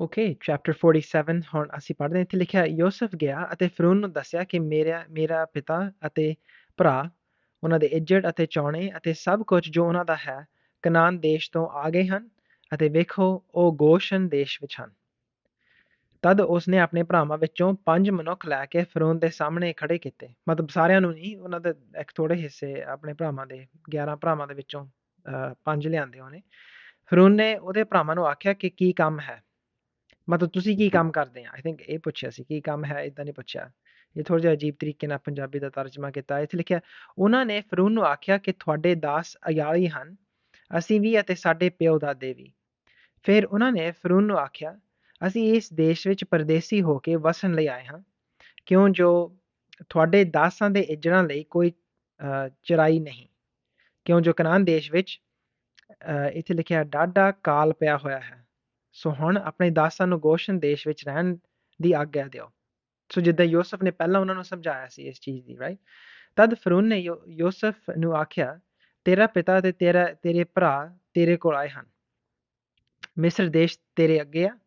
Okay chapter 47 ਹੁਣ ਅਸੀਂ ਪੜ੍ਹਦੇ ਹਾਂ ਇੱਥੇ ਲਿਖਿਆ ਯੂਸਫ ਗਿਆ ਅਤੇ ਫਿਰੌਨ ਨੂੰ ਦੱਸਿਆ ਕਿ ਮੇਰਾ ਮੇਰਾ ਪਿਤਾ ਅਤੇ ਭਰਾ ਉਹਨਾਂ ਦੇ ਇੱਜੜ ਅਤੇ ਚੌਣੇ ਅਤੇ ਸਭ ਕੁਝ ਜੋ ਉਹਨਾਂ ਦਾ ਹੈ ਕਨਾਨ ਦੇਸ਼ ਤੋਂ ਆ ਗਏ ਹਨ ਅਤੇ ਵੇਖੋ, ਉਹ ਗੋਸ਼ਨ ਦੇਸ਼ ਵਿੱਚ ਹਨ। ਤਦ ਉਸਨੇ ਆਪਣੇ ਭਰਾਵਾਂ ਵਿੱਚੋਂ ਪੰਜ ਮਨੁੱਖ ਲੈ ਕੇ ਫਿਰੌਨ ਦੇ ਸਾਹਮਣੇ ਖੜੇ ਕੀਤੇ। ਮਤਲਬ ਸਾਰਿਆਂ ਨੂੰ ਨਹੀਂ, ਉਹਨਾਂ ਦੇ ਇੱਕ ਥੋੜੇ ਹਿੱਸੇ ਆਪਣੇ ਭਰਾਵਾਂ ਦੇ 11 ਭਰਾਵਾਂ ਦੇ ਵਿੱਚੋਂ ਪੰਜ ਲਿਆਂਦੇ ਉਹਨੇ। ਫਿਰੌਨ ਨੇ ਉਹਦੇ ਭਰਾਵਾਂ ਨੂੰ ਆਖਿਆ ਕਿ ਕੀ ਕੰਮ ਹੈ? ਮਤਲਬ ਤੁਸੀਂ ਕੀ ਕੰਮ ਕਰਦੇ ਆ? ਆਈ ਥਿੰਕ ਇਹ ਪੁੱਛਿਆ ਸੀ ਕੀ ਕੰਮ ਹੈ ਇਦਾਂ ਨਹੀਂ ਪੁੱਛਿਆ। ਇਹ ਥੋੜਾ ਜਿਹਾ ਅਜੀਬ ਤਰੀਕੇ ਨਾਲ ਪੰਜਾਬੀ ਦਾ ਤਰਜਮਾ ਕੀਤਾ। ਇੱਥੇ ਲਿਖਿਆ ਉਹਨਾਂ ਨੇ ਫਿਰੌਨ ਨੂੰ ਆਖਿਆ ਕਿ ਤੁਹਾਡੇ ਦਾਸ ਅਯਾਲੀ ਹਨ ਅਸੀਂ ਵੀ ਅਤੇ ਸਾਡੇ ਪਿਓ ਦਾਦੇ ਵੀ ਫਿਰ ਉਹਨਾਂ ਨੇ ਫਿਰੌਨ ਨੂੰ ਆਖਿਆ ਅਸੀਂ ਇਸ ਦੇਸ਼ ਵਿੱਚ ਪਰਦੇਸੀ ਹੋ ਕੇ ਵਸਣ ਲਈ ਆਏ ਹਾਂ। ਕਿਉਂ ਜੋ ਤੁਹਾਡੇ ਦਾਸਾਂ ਦੇ ਇਜੜਾਂ ਲਈ ਕੋਈ ਚਰਾਈ ਨਹੀਂ। ਕਿਉਂ ਜੋ ਕਨਾਨ ਦੇਸ਼ ਵਿੱਚ ਇੱਥੇ ਲਿਖਿਆ ਡਾਡਾ ਕਾਲ ਪਿਆ ਹੋਇਆ ਹੈ। ਸੋ ਹੁਣ ਆਪਣੇ ਦਾਸਾਂ ਨੂੰ ਗੋਸ਼ਨ ਦੇਸ਼ ਵਿੱਚ ਰਹਿਣ ਦੀ ਆਗਿਆ ਦਿਓ। ਸੋ ਜਿੱਦਾਂ ਯੂਸਫ ਨੇ ਪਹਿਲਾਂ ਉਹਨਾਂ ਨੂੰ ਸਮਝਾਇਆ ਸੀ ਇਸ ਚੀਜ਼ ਦੀ ਰਾਈਟ ਤਦ ਫਰੂਨ ਨੇ ਯੂਸਫ ਨੂੰ ਆਖਿਆ, ਤੇਰਾ ਪਿਤਾ ਤੇ ਤੇਰਾ, ਤੇਰੇ ਭਰਾ ਤੇਰੇ ਕੋਲ ਆਏ ਹਨ। ਮਿਸਰ ਦੇਸ਼ ਤੇਰੇ ਅੱਗੇ ਆ।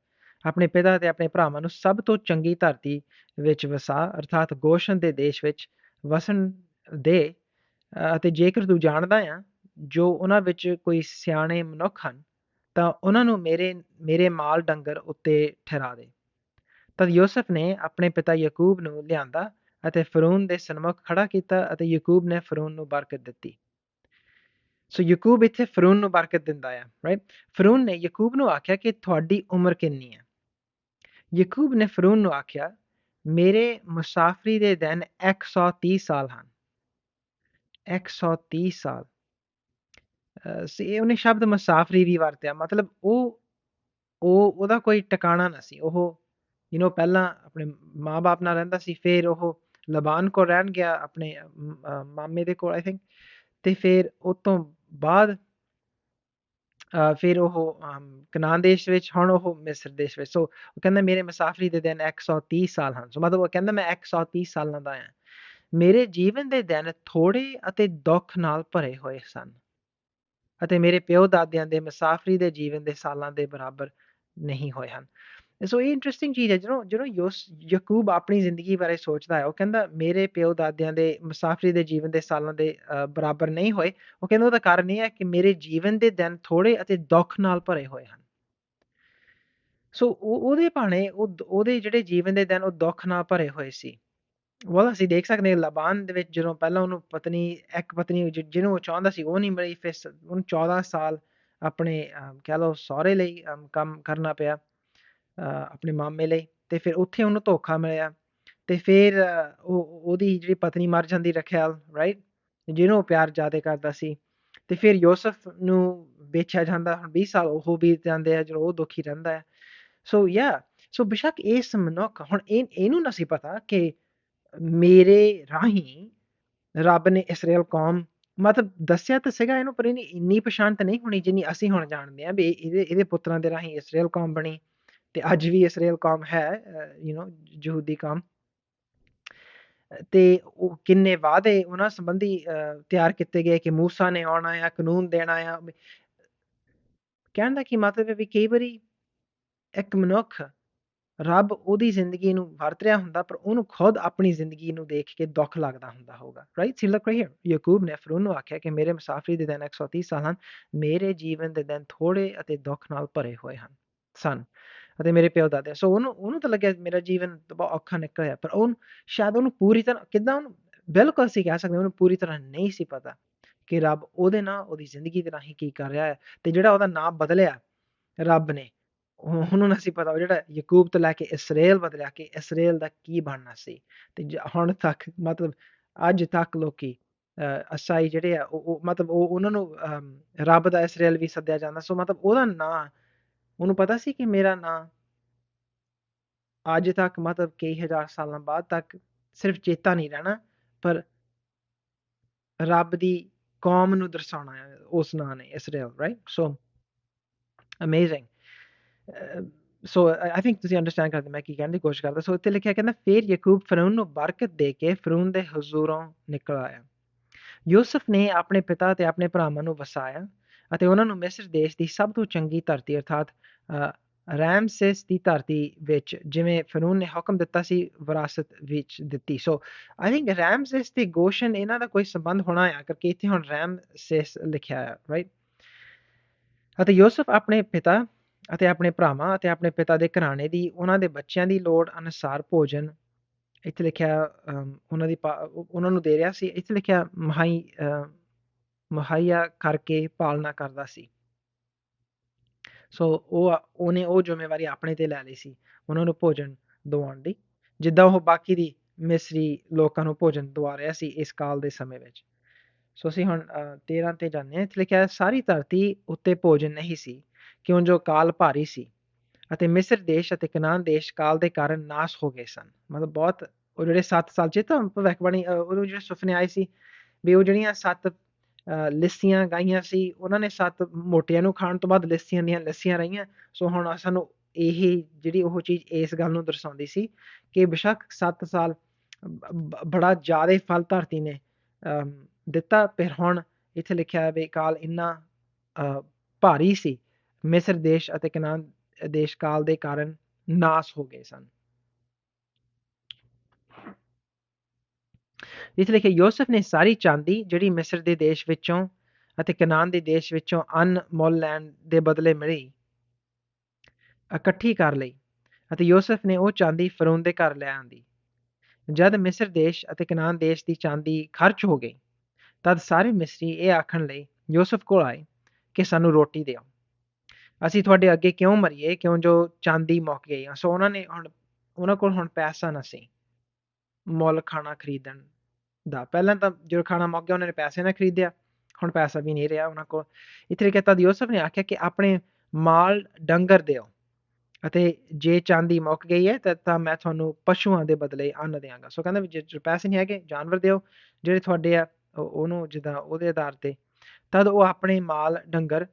ਆਪਣੇ ਪਿਤਾ ਤੇ ਆਪਣੇ ਭਰਾਵਾਂ ਨੂੰ ਸਭ ਤੋਂ ਚੰਗੀ ਧਰਤੀ ਵਿੱਚ ਵਸਾ, ਅਰਥਾਤ ਗੋਸ਼ਨ ਦੇ ਦੇਸ਼ ਵਿੱਚ ਵਸਣ ਦੇ ਅਤੇ ਜੇਕਰ ਤੂੰ ਜਾਣਦਾ ਆ ਜੋ ਉਹਨਾਂ ਵਿੱਚ ਕੋਈ ਸਿਆਣੇ ਮਨੁੱਖ ਹਨ ਤਾਂ ਉਹਨਾਂ ਨੂੰ ਮੇਰੇ ਮੇਰੇ ਮਾਲ ਡੰਗਰ ਉੱਤੇ ਠਹਿਰਾ ਦੇ। ਤਦ ਯੂਸਫ ਨੇ ਆਪਣੇ ਪਿਤਾ ਯਾਕੂਬ ਨੂੰ ਲਿਆਂਦਾ ਅਤੇ ਫਰੂਨ ਦੇ ਸਨਮੁਖ ਖੜਾ ਕੀਤਾ ਅਤੇ ਯਾਕੂਬ ਨੇ ਫਰੂਨ ਨੂੰ ਬਰਕਤ ਦਿੱਤੀ। ਸੋ ਯਾਕੂਬ ਇੱਥੇ ਫਰੂਨ ਨੂੰ ਬਰਕਤ ਦਿੰਦਾ ਆ ਰਾਈਟ ਫਰੂਨ ਨੇ ਯਾਕੂਬ ਨੂੰ ਆਖਿਆ ਕਿ ਤੁਹਾਡੀ ਉਮਰ ਕਿੰਨੀ ਹੈ ਯਾਕੂਬ ਨੇ ਫਰੂਨ ਨੂੰ ਆਖਿਆ, ਮੇਰੇ ਮੁਸਾਫਰੀ ਦੇ ਦਿਨ 130 ਸਾਲ ਹਨ। 130 ਸਾਲ। ਸੀ ਉਹਨੇ ਸ਼ਬਦ ਮੁਸਾਫਰੀ ਵੀ ਵਰਤਿਆ, ਮਤਲਬ ਉਹ ਉਹ, ਉਹਦਾ ਕੋਈ ਟਿਕਾਣਾ ਨਾ ਸੀ, ਉਹ ਯੂ نو ਪਹਿਲਾਂ ਆਪਣੇ ਮਾਪੇ ਨਾਲ ਰਹਿੰਦਾ ਸੀ, ਫਿਰ ਉਹ ਲਬਾਨ ਕੋ ਰਹਿਣ ਗਿਆ, ਆਪਣੇ ਮਾਮੇ ਦੇ ਕੋਲ ਆਈ ਥਿੰਕ ਤੇ ਫਿਰ ਉਸ ਤੋਂ ਬਾਅਦ ਫਿਰ ਉਹ ਕਨਾਨ ਦੇਸ਼ ਵਿੱਚ, ਹੁਣ ਉਹ ਮਿਸਰ ਦੇਸ਼ ਵਿੱਚ ਸੋ ਉਹ ਕਹਿੰਦਾ ਮੇਰੇ ਮੁਸਾਫਰੀ ਦੇ ਦਿਨ 130 ਸਾਲ ਹਨ ਸੋ ਮਤਲਬ ਉਹ ਕਹਿੰਦਾ ਮੈਂ 130 ਸਾਲਾਂ ਦਾ ਹਾਂ। ਮੇਰੇ ਜੀਵਨ ਦੇ ਦਿਨ ਥੋੜੇ ਅਤੇ ਦੁੱਖ ਨਾਲ ਭਰੇ ਹੋਏ ਸਨ। ਅਤੇ ਮੇਰੇ ਪਿਓ ਦਾਦਿਆਂ ਦੇ ਮੁਸਾਫਰੀ ਦੇ ਜੀਵਨ ਦੇ ਸਾਲਾਂ ਦੇ ਬਰਾਬਰ ਨਹੀਂ ਹੋਏ ਹਨ। ਸੋ ਇਹ ਇੰਟਰਸਟਿੰਗ ਚੀਜ਼ ਹੈ, ਜਦੋਂ ਜਦੋਂ ਯਾਕੂਬ ਆਪਣੀ ਜ਼ਿੰਦਗੀ ਬਾਰੇ ਸੋਚਦਾ ਹੈ, ਉਹ ਕਹਿੰਦਾ ਮੇਰੇ ਪਿਓ ਦਾਦਿਆਂ ਦੇ ਮੁਸਾਫਰੀ ਦੇ ਜੀਵਨ ਦੇ ਸਾਲਾਂ ਦੇ ਬਰਾਬਰ ਨਹੀਂ ਹੋਏ, ਉਹ ਕਹਿੰਦਾ ਉਹਦਾ ਕਾਰਨ ਇਹ ਹੈ ਕਿ ਮੇਰੇ ਜੀਵਨ ਦੇ ਦਿਨ ਥੋੜੇ ਅਤੇ ਦੁੱਖ ਨਾਲ ਭਰੇ ਹੋਏ ਹਨ। ਸੋ ਉਹਦੇ ਭਾਣੇ ਉਹ, ਉਹਦੇ ਜਿਹੜੇ ਜੀਵਨ ਦੇ ਦਿਨ ਉਹ ਦੁੱਖ ਨਾਲ ਭਰੇ ਹੋਏ ਸੀ। ਵਲ ਅਸੀਂ ਦੇਖ ਸਕਦੇ ਹਾਂ, ਲਬਾਨ ਦੇ ਵਿੱਚ ਜਦੋਂ ਪਹਿਲਾਂ ਉਹਨੂੰ ਪਤਨੀ, ਇੱਕ ਪਤਨੀ ਜਿਹਨੂੰ ਉਹ ਚਾਹੁੰਦਾ ਸੀ, ਉਹ ਨਹੀਂ ਮਿਲੀ ਫਿਰ ਉਹਨੂੰ 14 ਸਾਲ ਆਪਣੇ ਕਹਿ ਲਓ ਸਹੁਰੇ ਲਈ ਕੰਮ ਕਰਨਾ ਪਿਆ ਆਪਣੇ ਮਾਮੇ ਲਈ ਤੇ ਫਿਰ ਉੱਥੇ ਉਹਨੂੰ ਧੋਖਾ ਮਿਲਿਆ ਤੇ ਫਿਰ ਉਹ, ਉਹਦੀ ਜਿਹੜੀ ਪਤਨੀ ਮਰ ਜਾਂਦੀ ਰਖਿਆਲ ਰਾਈਟ ਜਿਹਨੂੰ ਉਹ ਪਿਆਰ ਜ਼ਿਆਦਾ ਕਰਦਾ ਸੀ ਤੇ ਫਿਰ ਯੂਸਫ ਨੂੰ ਵੇਚਿਆ ਜਾਂਦਾ, ਹੁਣ 20 ਸਾਲ ਉਹ ਬੀਤ ਜਾਂਦੇ ਆ, ਜਦੋਂ ਉਹ ਦੁਖੀ ਰਹਿੰਦਾ ਹੈ। ਸੋ ਯਾ ਸੋ ਬਿਸ਼ੱਕ ਇਸ ਮਨੁੱਖ, ਹੁਣ ਇਹ, ਇਹਨੂੰ ਨਹੀਂ ਪਤਾ ਕਿ ਮੇਰੇ ਰਾਹੀਂ ਰੱਬ ਨੇ ਇਸਰਾਇਲ ਕੌਮ ਮਤਲਬ ਦੱਸਿਆ ਤਾਂ ਸੀਗਾ ਇਹਨੂੰ ਪਰ ਇਹਨੀ ਇੰਨੀ ਪਛਾਣ ਤਾਂ ਨਹੀਂ ਹੋਣੀ ਜਿੰਨੀ ਅਸੀਂ ਹੁਣ ਜਾਣਦੇ ਆ ਵੀ ਇਹਦੇ ਇਹਦੇ ਪੁੱਤਰਾਂ ਦੇ ਰਾਹੀਂ ਇਸਰਾਇਲ ਕੌਮ ਬਣੀ ਤੇ ਅੱਜ ਵੀ ਇਸਰਾਇਲ ਕੌਮ ਹੈ ਯੂ نو ਯਹੂਦੀ ਕੌਮ ਤੇ ਉਹ ਕਿੰਨੇ ਵਾਅਦੇ ਉਹਨਾਂ ਸੰਬੰਧੀ ਤਿਆਰ ਕੀਤੇ ਗਏ ਕਿ موسی ਨੇ ਆਉਣਾ ਆ ਕਾਨੂੰਨ ਦੇਣਾ ਆ ਕਹਿਣ ਦਾ ਕੀ ਮਤਲਬ ਹੈ ਵੀ ਕਈ ਵਾਰੀ ਇੱਕ ਮਨੁੱਖ ਰੱਬ ਉਹਦੀ ਜ਼ਿੰਦਗੀ ਨੂੰ ਵਰਤ ਰਿਹਾ ਹੁੰਦਾ, ਪਰ ਉਹਨੂੰ ਖੁਦ ਆਪਣੀ ਜ਼ਿੰਦਗੀ ਨੂੰ ਦੇਖ ਕੇ ਦੁੱਖ ਲੱਗਦਾ ਹੁੰਦਾ ਹੋਊਗਾ right see look right Yakub ਨੇ ਫਿਰ ਉਹਨੂੰ ਆਖਿਆ ਕਿ ਮੇਰੇ ਮੁਸਾਫਰੀ ਦੇ ਦਿਨ 130 ਸਾਲ ਹਨ, ਮੇਰੇ ਜੀਵਨ ਦੇ ਦਿਨ ਥੋੜੇ ਅਤੇ ਦੁੱਖ ਨਾਲ ਭਰੇ ਹੋਏ ਹਨ, ਸਨ ਅਤੇ ਮੇਰੇ ਪਿਓ ਦਾਦੇ ਸੋ ਉਹਨੂੰ ਉਹਨੂੰ ਤਾਂ ਲੱਗਿਆ ਮੇਰਾ ਜੀਵਨ ਬਹੁਤ ਔਖਾ ਨਿਕਲਿਆ, ਪਰ ਉਹ ਸ਼ਾਇਦ ਉਹਨੂੰ ਪੂਰੀ ਤਰ੍ਹਾਂ, ਕਿਦਾਂ ਉਹਨੂੰ ਬਿਲਕੁਲ ਸੀ ਕਹਿ ਸਕਦੇ ਉਹਨੂੰ ਪੂਰੀ ਤਰ੍ਹਾਂ ਨਹੀਂ ਸੀ ਪਤਾ ਕਿ ਰੱਬ ਉਹਦੇ ਨਾਲ, ਉਹਦੀ ਜ਼ਿੰਦਗੀ ਦੇ ਰਾਹੀਂ ਕੀ ਕਰ ਰਿਹਾ ਹੈ ਤੇ ਜਿਹੜਾ ਉਹਦਾ ਨਾਮ ਬਦਲਿਆ ਰੱਬ ਨੇ ਉਹਨੂੰ ਅਸੀਂ ਪਤਾ ਜਿਹੜਾ ਯਾਕੂਬ ਤੋਂ ਲੈ ਕੇ ਇਸਰਾਇਲ ਬਦਲਿਆ ਕਿ ਇਸਰਾਇਲ ਦਾ ਕੀ ਬਣਨਾ ਸੀ। ਤੇ ਹੁਣ ਤੱਕ ਮਤਲਬ ਅੱਜ ਤੱਕ ਲੋਕੀ ਅਸਾਈ ਜਿਹੜੇ ਆ, ਉਹ ਮਤਲਬ ਉਹ ਉਹਨਾਂ ਨੂੰ ਰੱਬ ਦਾ ਇਸਰਾਇਲ ਵੀ ਸੱਦਿਆ ਜਾਂਦਾ। ਸੋ ਮਤਲਬ ਉਹਦਾ ਨਾਂ, ਉਹਨੂੰ ਪਤਾ ਸੀ ਕਿ ਮੇਰਾ ਨਾਂ ਅੱਜ ਤੱਕ ਮਤਲਬ ਕਈ ਹਜ਼ਾਰ ਸਾਲਾਂ ਬਾਅਦ ਤੱਕ ਸਿਰਫ ਚੇਤਾ ਨਹੀਂ ਰਹਿਣਾ, ਪਰ ਰੱਬ ਦੀ ਕੌਮ ਨੂੰ ਦਰਸਾਉਣਾ ਹੈ ਉਸ ਨਾਂ ਨੇ, Israel right so amazing so I think ਤੁਸੀਂ ਅੰਡਰਸਟੈਂਡ ਕਰਦੇ, ਮੈਂ ਕੀ ਕਹਿਣ ਦੀ ਕੋਸ਼ਿਸ਼ ਕਰਦਾ। ਸੋ ਇੱਥੇ ਲਿਖਿਆ ਕਹਿੰਦਾ, ਫਿਰ ਯਾਕੂਬ ਫਰੂਨ ਨੂੰ ਬਰਕਤ ਦੇ ਕੇ ਫਰਊਨ ਦੇ ਹਜ਼ੂਰੋਂ ਨਿਕਲ ਆਇਆ। ਯੂਸਫ ਨੇ ਆਪਣੇ ਪਿਤਾ ਤੇ ਆਪਣੇ ਭਰਾਵਾਂ ਨੂੰ ਵਸਾਇਆ ਅਤੇ ਉਹਨਾਂ ਨੂੰ ਮਿਸਰ ਦੇਸ਼ ਦੀ ਸਭ ਤੋਂ ਚੰਗੀ ਧਰਤੀ, ਅਰਥਾਤ ਰੈਮਸੇਸ ਦੀ ਧਰਤੀ ਵਿੱਚ, ਜਿਵੇਂ ਫਿਰੌਨ ਨੇ ਹੁਕਮ ਦਿੱਤਾ ਸੀ, ਵਿਰਾਸਤ ਵਿੱਚ ਦਿੱਤੀ। ਸੋ ਆਈ ਥਿੰਕ ਰੈਮਸੇਸ ਤੇ ਗੋਸ਼ਨ, ਇਹਨਾਂ ਦਾ ਕੋਈ ਸੰਬੰਧ ਹੋਣਾ ਆ ਕਰਕੇ ਇੱਥੇ ਹੁਣ ਰੈਮਸੇਸ ਲਿਖਿਆ ਹੈ ਰਾਈਟ ਅਤੇ ਯੂਸਫ ਆਪਣੇ ਪਿਤਾ ਅਤੇ ਆਪਣੇ ਭਰਾਵਾਂ ਅਤੇ ਆਪਣੇ ਪਿਤਾ ਦੇ ਘਰਾਣੇ ਦੀ, ਉਹਨਾਂ ਦੇ ਬੱਚਿਆਂ ਦੀ ਲੋੜ ਅਨੁਸਾਰ ਭੋਜਨ ਇੱਥੇ ਲਿਖਿਆ ਉਹਨਾਂ ਦੀ ਉਹਨਾਂ ਨੂੰ ਦੇ ਰਿਹਾ ਸੀ। ਇੱਥੇ ਲਿਖਿਆ, ਮਹਾਈ ਮੁਹੱਈਆ ਕਰਕੇ ਪਾਲਣਾ ਕਰਦਾ ਸੀ। ਸੋ ਉਹ, ਉਹਨੇ ਉਹ ਜ਼ਿੰਮੇਵਾਰੀ ਆਪਣੇ ਤੇ ਲੈ ਲਈ ਸੀ, ਉਹਨਾਂ ਨੂੰ ਭੋਜਨ ਦਵਾਉਣ ਦੀ, ਜਿੱਦਾਂ ਉਹ ਬਾਕੀ ਦੀ ਮਿਸਰੀ ਲੋਕਾਂ ਨੂੰ ਭੋਜਨ ਦਵਾ ਰਿਹਾ ਸੀ ਇਸ ਕਾਲ ਦੇ ਸਮੇਂ ਵਿੱਚ। ਸੋ ਅਸੀਂ ਹੁਣ 13 ਤੇ ਜਾਂਦੇ ਹਾਂ। ਇੱਥੇ ਲਿਖਿਆ, ਸਾਰੀ ਧਰਤੀ ਉੱਤੇ ਭੋਜਨ ਨਹੀਂ ਸੀ। ਕਿਉਂ ਜੋ ਕਾਲ ਭਾਰੀ ਸੀ ਅਤੇ ਮਿਸਰ ਦੇਸ਼ ਅਤੇ ਕਨਾਨ ਦੇਸ਼ ਕਾਲ ਦੇ ਕਾਰਨ ਨਾਸ ਹੋ ਗਏ ਸਨ। ਮਤਲਬ ਬਹੁਤ ਉਹ ਜਿਹੜੇ 7 ਸਾਲ ਚ ਤਾਂ ਭਵਿੱਖਬਾਣੀ ਉਹ ਜਿਹੜੇ ਸੁਪਨੇ ਆਏ ਸੀ ਵੀ ਉਹ ਜਿਹੜੀਆਂ 7 ਲੱਸੀਆਂ ਗਾਈਆਂ ਸੀ, ਉਹਨਾਂ ਨੇ 7 ਮੋਟਿਆਂ ਨੂੰ ਖਾਣ ਤੋਂ ਬਾਅਦ ਲੱਸੀਆਂ ਦੀਆਂ ਲੱਸੀਆਂ ਰਹੀਆਂ। ਸੋ ਹੁਣ ਸਾਨੂੰ ਇਹ ਜਿਹੜੀ ਉਹ ਚੀਜ਼ ਇਸ ਗੱਲ ਨੂੰ ਦਰਸਾਉਂਦੀ ਸੀ ਕਿ ਬਿਸ਼ੱਕ 7 ਸਾਲ ਬੜਾ ਜ਼ਿਆਦਾ ਫਲ ਧਰਤੀ ਨੇ ਦਿੱਤਾ। ਪਰ ਹੁਣ ਇੱਥੇ ਲਿਖਿਆ ਹੈ ਵੀ ਕਾਲ ਇੰਨਾ ਭਾਰੀ ਸੀ ਮਿਸਰ ਦੇਸ਼ ਅਤੇ ਕਨਾਨ ਦੇਸ਼ ਕਾਲ ਦੇ ਕਾਰਨ ਨਾਸ ਹੋ ਗਏ ਸਨ। ਇਸ ਲਈ ਕਿ ਯੂਸਫ ਨੇ ਸਾਰੀ ਚਾਂਦੀ ਜਿਹੜੀ ਮਿਸਰ ਦੇ ਦੇਸ਼ ਵਿੱਚੋਂ ਅਤੇ ਕਨਾਨ ਦੇ ਦੇਸ਼ ਵਿੱਚੋਂ ਅਨ ਮੁੱਲ ਲੈਣ ਦੇ ਬਦਲੇ ਮਿਲੀ, ਇਕੱਠੀ ਕਰ ਲਈ ਅਤੇ ਯੂਸਫ ਨੇ ਉਹ ਚਾਂਦੀ ਫਰੋਨ ਦੇ ਘਰ ਲੈ ਆਂਦੀ। ਜਦ ਮਿਸਰ ਦੇਸ਼ ਅਤੇ ਕਨਾਨ ਦੇਸ਼ ਦੀ ਚਾਂਦੀ ਖਰਚ ਹੋ ਗਈ, ਤਦ ਸਾਰੇ ਮਿਸਰੀ ਇਹ ਆਖਣ ਲਈ ਯੂਸਫ ਕੋਲ ਆਏ ਕਿ ਸਾਨੂੰ ਰੋਟੀ ਦਿਓ। ਅਸੀਂ ਤੁਹਾਡੇ ਅੱਗੇ ਕਿਉਂ ਮਰੀਏ, ਕਿਉਂ ਜੋ ਚਾਂਦੀ ਮੁੱਕ ਗਈ ਸੋ ਉਹਨਾਂ ਨੇ ਹੁਣ, ਉਹਨਾਂ ਕੋਲ ਹੁਣ ਪੈਸਾ ਨਾ ਸੀ। ਮੁੱਲ ਖਾਣਾ ਖਰੀਦਣ ਦਾ। ਪਹਿਲਾਂ ਤਾਂ ਜਦੋਂ ਖਾਣਾ ਮੁੱਕ ਗਿਆ, ਉਹਨਾਂ ਨੇ ਪੈਸੇ ਨਾ ਖਰੀਦਿਆ। ਹੁਣ ਪੈਸਾ ਵੀ ਨਹੀਂ ਰਿਹਾ ਉਹਨਾਂ ਕੋਲ। ਇਥੇ ਲਿਖਿਆ ਤਾਂ ਯੂਸਫ ਨੇ ਆਖਿਆ ਕਿ ਆਪਣੇ ਮਾਲ ਡੰਗਰ ਦਿਓ। ਅਤੇ ਜੇ ਚਾਂਦੀ ਮੁੱਕ ਗਈ ਹੈ, ਤਾਂ ਮੈਂ ਤੁਹਾਨੂੰ ਪਸ਼ੂਆਂ ਦੇ ਬਦਲੇ ਅੰਨ ਦੇਵਾਂਗਾ ਸੋ ਕਹਿੰਦਾ ਵੀ ਜੇ ਪੈਸੇ ਨਹੀਂ ਹੈਗੇ, ਜਾਨਵਰ ਦਿਓ। ਜਿਹੜੇ ਤੁਹਾਡੇ ਆ ਉਹਨੂੰ ਜਿੱਦਾਂ ਉਹਦੇ ਆਧਾਰ ਤੇ। ਤਦ ਉਹ ਆਪਣੇ ਮਾਲ ਡੰਗਰ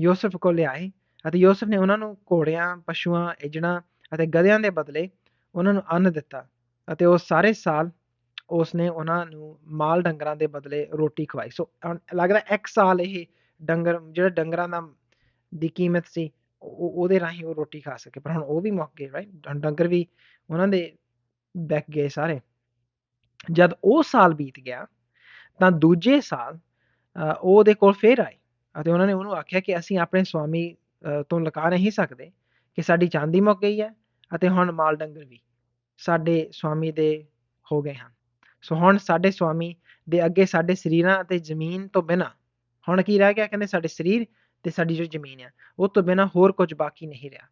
ਯੂਸਫ ਕੋਲ ਲਿਆਏ। ਅਤੇ ਯੂਸਫ ਨੇ ਉਹਨਾਂ ਨੂੰ ਘੋੜਿਆਂ, ਪਸ਼ੂਆਂ ਇਜਣਾ ਅਤੇ ਗਧਿਆਂ ਦੇ ਬਦਲੇ ਉਹਨਾਂ ਨੂੰ ਅੰਨ ਦਿੱਤਾ ਅਤੇ ਉਹ ਸਾਰੇ ਸਾਲ ਉਸਨੇ ਉਹਨਾਂ ਨੂੰ ਮਾਲ ਡੰਗਰਾਂ ਦੇ ਬਦਲੇ ਰੋਟੀ ਖਵਾਈ। ਸੋ ਲੱਗਦਾ ਇੱਕ ਸਾਲ ਇਹ ਡੰਗਰ, ਜਿਹੜਾ ਡੰਗਰਾਂ ਦਾ ਦੀ ਕੀਮਤ ਸੀ ਉਹਦੇ ਰਾਹੀਂ ਉਹ ਰੋਟੀ ਖਾ ਸਕੇ। ਪਰ ਹੁਣ ਉਹ ਵੀ ਮੁੱਕ ਗਏ ਰਾਈਟ ਡੰਗਰ ਵੀ ਉਹਨਾਂ ਦੇ ਬੈਕ ਗਏ ਸਾਰੇ। ਜਦ ਉਹ ਸਾਲ ਬੀਤ ਗਿਆ, ਤਾਂ ਦੂਜੇ ਸਾਲ ਉਹ ਉਹਦੇ ਕੋਲ ਫੇਰ ਆਏ ਅਤੇ ਉਹਨਾਂ ਨੇ ਉਹਨੂੰ ਆਖਿਆ ਕਿ ਅਸੀਂ ਆਪਣੇ ਸਵਾਮੀ ਤੋਂ ਲੁਕਾ ਨਹੀਂ ਸਕਦੇ ਕਿ ਸਾਡੀ ਚਾਂਦੀ ਮੁੱਕ ਗਈ ਹੈ ਅਤੇ ਹੁਣ ਮਾਲ ਡੰਗਰ ਵੀ ਸਾਡੇ ਸਵਾਮੀ ਦੇ ਹੋ ਗਏ ਹਨ। ਸੋ ਹੁਣ ਸਾਡੇ ਸਵਾਮੀ ਦੇ ਅੱਗੇ ਸਾਡੇ ਸਰੀਰਾਂ ਅਤੇ ਜ਼ਮੀਨ ਤੋਂ ਬਿਨਾ ਹੁਣ ਕੀ ਰਹਿ ਗਿਆ? ਕਹਿੰਦੇ ਸਾਡੇ ਸਰੀਰ ਤੇ ਸਾਡੀ ਜਿਹੜੀ ਜ਼ਮੀਨ ਆ, ਉਹ ਤੋਂ ਬਿਨਾ ਹੋਰ ਕੁਝ ਬਾਕੀ ਨਹੀਂ ਰਿਹਾ।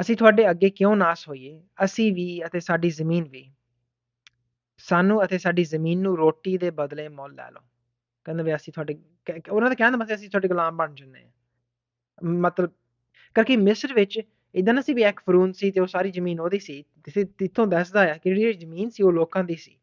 ਅਸੀਂ ਤੁਹਾਡੇ ਅੱਗੇ ਕਿਉਂ ਨਾਸ ਹੋਈਏ? ਅਸੀਂ ਵੀ ਅਤੇ ਸਾਡੀ ਜ਼ਮੀਨ ਵੀ। ਸਾਨੂੰ ਅਤੇ ਸਾਡੀ ਜ਼ਮੀਨ ਨੂੰ ਰੋਟੀ ਦੇ ਬਦਲੇ ਮੁੱਲ ਲੈ ਲਓ। ਕਹਿੰਦੇ ਵੀ ਅਸੀਂ ਤੁਹਾਡੇ ਉਹਨਾਂ ਦਾ ਕਹਿਣ ਦਾ ਮਤਲਬ ਅਸੀਂ ਤੁਹਾਡੇ ਗੁਲਾਮ ਬਣ ਜੰਨੇ ਆ ਮਤਲਬ ਕਰਕੇ ਮਿਸਰ ਵਿੱਚ ਇਦਾਂ ਨਾ ਸੀ ਵੀ ਇੱਕ ਫਰੂਨ ਸੀ ਤੇ ਉਹ ਸਾਰੀ ਜ਼ਮੀਨ ਉਹਦੀ ਸੀ ਤੇ ਦੱਸਦਾ ਆ ਕਿ ਜਿਹੜੀ ਜ਼ਮੀਨ ਸੀ ਉਹ ਲੋਕਾਂ ਦੀ ਸੀ।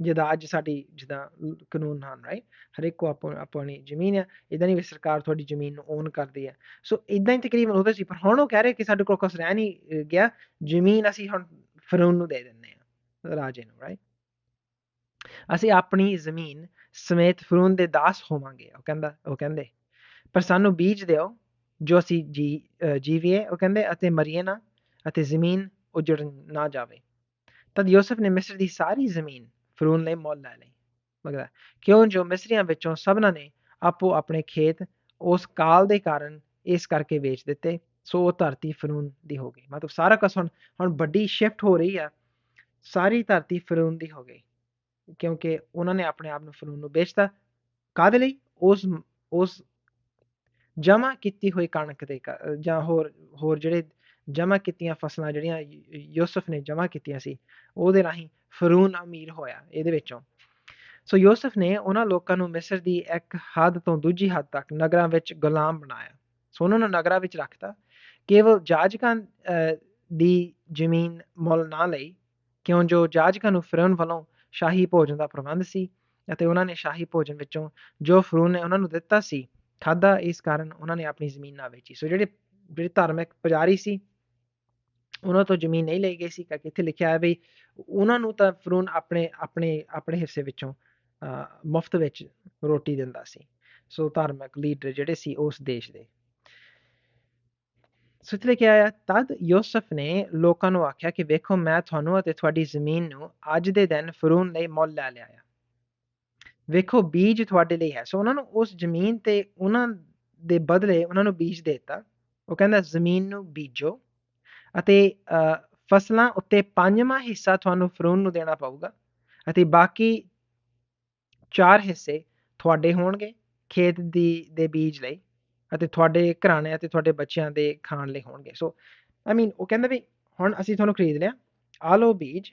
ਜਿਹਦਾ ਅੱਜ ਸਾਡੀ ਜਿਹਦਾ ਕਾਨੂੰਨ ਹਨ ਰਾਈਟ ਹਰੇਕ ਕੋ ਆਪਣੀ ਜ਼ਮੀਨ ਹੈ ਇਦਾਂ ਨਹੀਂ ਵੀ ਸਰਕਾਰ ਤੁਹਾਡੀ ਜ਼ਮੀਨ ਨੂੰ ਓਨ ਕਰਦੀ ਹੈ ਸੋ ਇਦਾਂ ਹੀ ਤਕਰੀਬਨ ਉਹਦਾ ਸੀ, ਪਰ ਹੁਣ ਉਹ ਕਹਿ ਰਹੇ ਕਿ ਸਾਡੇ ਕੋਲ ਕੁਝ ਰਹਿ ਨਹੀਂ ਗਿਆ, ਜ਼ਮੀਨ ਅਸੀਂ ਹੁਣ ਫਰੂਨ ਨੂੰ ਦੇ ਦਿੰਨੇ ਆ, ਰਾਜੇ ਨੂੰ ਰਾਈਟ ਅਸੀਂ ਆਪਣੀ ਜ਼ਮੀਨ ਸਮੇਤ ਫਰੂਨ ਦੇ ਦਾਸ ਹੋਵਾਂਗੇ, ਉਹ ਕਹਿੰਦਾ, ਉਹ ਕਹਿੰਦੇ, ਪਰ ਸਾਨੂੰ ਬੀਜ ਦਿਓ ਜੋ ਅਸੀਂ ਜੀ ਜੀਵੀਏ, ਉਹ ਕਹਿੰਦੇ, ਅਤੇ ਮਰੀਏ ਨਾ, ਅਤੇ ਜ਼ਮੀਨ ਉਜੜ ਨਾ ਜਾਵੇ। ਤਦ ਯੂਸਫ ਨੇ ਮਿਸਰ ਦੀ ਸਾਰੀ ਜ਼ਮੀਨ ਫਰੂਨ ਲਈ ਮੁੱਲ ਲੈ ਲਈ। ਮਗਰ ਕਿਉਂ ਜੋ ਮਿਸਰੀਆਂ ਵਿੱਚੋਂ ਸਭਨਾਂ ਨੇ ਆਪੋ ਆਪਣੇ ਖੇਤ ਉਸ ਕਾਲ ਦੇ ਕਾਰਨ ਇਸ ਕਰਕੇ ਵੇਚ ਦਿੱਤੇ, ਸੋ ਉਹ ਧਰਤੀ ਫਰੂਨ ਦੀ ਹੋ ਗਈ। ਮਤਲਬ ਸਾਰਾ ਕੁਝ ਹੁਣ ਹੁਣ ਵੱਡੀ ਸ਼ਿਫਟ ਹੋ ਰਹੀ ਆ। ਸਾਰੀ ਧਰਤੀ ਫਰੂਨ ਦੀ ਹੋ ਗਈ, ਕਿਉਂਕਿ ਉਹਨਾਂ ਨੇ ਆਪਣੇ ਆਪ ਨੂੰ ਫਰੂਨ ਨੂੰ ਵੇਚਤਾ। ਕਾਦੇ ਲਈ? ਉਸ ਉਸ ਜਮ੍ਹਾਂ ਕੀਤੀ ਹੋਈ ਕਣਕ ਦੇ ਜਾਂ ਹੋਰ ਹੋਰ ਜਿਹੜੇ ਜਮ੍ਹਾਂ ਕੀਤੀਆਂ ਫਸਲਾਂ ਜਿਹੜੀਆਂ ਯੂਸਫ ਨੇ ਜਮ੍ਹਾਂ ਕੀਤੀਆਂ ਸੀ, ਉਹਦੇ ਰਾਹੀਂ ਫਰੂਨ ਅਮੀਰ ਹੋਇਆ ਇਹਦੇ ਵਿੱਚੋਂ। ਸੋ ਯੂਸਫ ਨੇ ਉਹਨਾਂ ਲੋਕਾਂ ਨੂੰ ਮਿਸਰ ਦੀ ਇੱਕ ਹੱਦ ਤੋਂ ਦੂਜੀ ਹੱਦ ਤੱਕ ਨਗਰਾਂ ਵਿੱਚ ਗੁਲਾਮ ਬਣਾਇਆ। ਸੋ ਉਹਨਾਂ ਨੂੰ ਨਗਰਾਂ ਵਿੱਚ ਰੱਖਤਾ। ਕੇਵਲ ਜਾਜਕਾਂ ਦੀ ਜ਼ਮੀਨ ਮੁੱਲ ਨਾ ਲਈ, ਕਿਉਂ ਜੋ ਜਾਜਕਾਂ ਨੂੰ ਫਰੂਨ ਵੱਲੋਂ ਸ਼ਾਹੀ ਭੋਜਨ ਦਾ ਪ੍ਰਬੰਧ ਸੀ ਅਤੇ ਉਹਨਾਂ ਨੇ ਸ਼ਾਹੀ ਭੋਜਨ ਵਿੱਚੋਂ ਜੋ ਫਰੂਨ ਨੇ ਉਹਨਾਂ ਨੂੰ ਦਿੱਤਾ ਸੀ ਖਾਦਾ ਇਸ ਕਾਰਨ ਉਹਨਾਂ ਨੇ ਆਪਣੀ ਜ਼ਮੀਨ ਨਾ ਵੇਚੀ। ਸੋ ਜਿਹੜੇ ਜਿਹੜੇ ਧਾਰਮਿਕ ਪੁਜਾਰੀ ਸੀ, ਉਹਨਾਂ ਤੋਂ ਜ਼ਮੀਨ ਨਹੀਂ ਲਈ ਗਈ ਸੀ ਕਿ ਇੱਥੇ ਲਿਖਿਆ ਹੈ ਵੀ ਉਹਨਾਂ ਨੂੰ ਤਾਂ ਫਰੂਨ ਆਪਣੇ ਆਪਣੇ ਆਪਣੇ ਹਿੱਸੇ ਵਿੱਚੋਂ ਮੁਫਤ ਵਿੱਚ ਰੋਟੀ ਦਿੰਦਾ ਸੀ। ਸੋ ਧਾਰਮਿਕ ਲੀਡਰ ਜਿਹੜੇ ਸੀ ਉਸ ਦੇਸ਼ ਦੇ। ਸੋ ਇੱਥੇ ਲਿਖਿਆ ਆਇਆ ਤਦ ਯੂਸਫ ਨੇ ਲੋਕਾਂ ਨੂੰ ਆਖਿਆ ਕਿ ਵੇਖੋ, ਮੈਂ ਤੁਹਾਨੂੰ ਅਤੇ ਤੁਹਾਡੀ ਜ਼ਮੀਨ ਨੂੰ ਅੱਜ ਦੇ ਦਿਨ ਫਰੂਨ ਲਈ ਮੁੱਲ ਲੈ ਲਿਆ ਵੇਖੋ ਬੀਜ ਤੁਹਾਡੇ ਲਈ ਹੈ। ਸੋ ਉਹਨਾਂ ਨੂੰ ਉਸ ਜ਼ਮੀਨ ਤੇ ਉਹਨਾਂ ਦੇ ਬਦਲੇ ਉਹਨਾਂ ਨੂੰ ਬੀਜ ਦਿੱਤਾ। ਉਹ ਕਹਿੰਦਾ, ਜ਼ਮੀਨ ਨੂੰ ਬੀਜੋ ਅਤੇ ਫਸਲਾਂ ਉੱਤੇ ਪੰਜਵਾਂ ਹਿੱਸਾ ਤੁਹਾਨੂੰ ਫਰੂਨ ਨੂੰ ਦੇਣਾ ਪਊਗਾ ਅਤੇ ਬਾਕੀ ਚਾਰ ਹਿੱਸੇ ਤੁਹਾਡੇ ਹੋਣਗੇ ਖੇਤ ਦੀ, ਦੇ ਬੀਜ ਲਈ ਅਤੇ ਤੁਹਾਡੇ ਘਰਾਣੇ ਅਤੇ ਤੁਹਾਡੇ ਬੱਚਿਆਂ ਦੇ ਖਾਣ ਲਈ ਹੋਣਗੇ। ਸੋ ਆਈ ਮੀਨ ਉਹ ਕਹਿੰਦਾ ਵੀ ਹੁਣ ਅਸੀਂ ਤੁਹਾਨੂੰ ਖਰੀਦ ਲਿਆ। ਆ ਲੋ ਬੀਜ।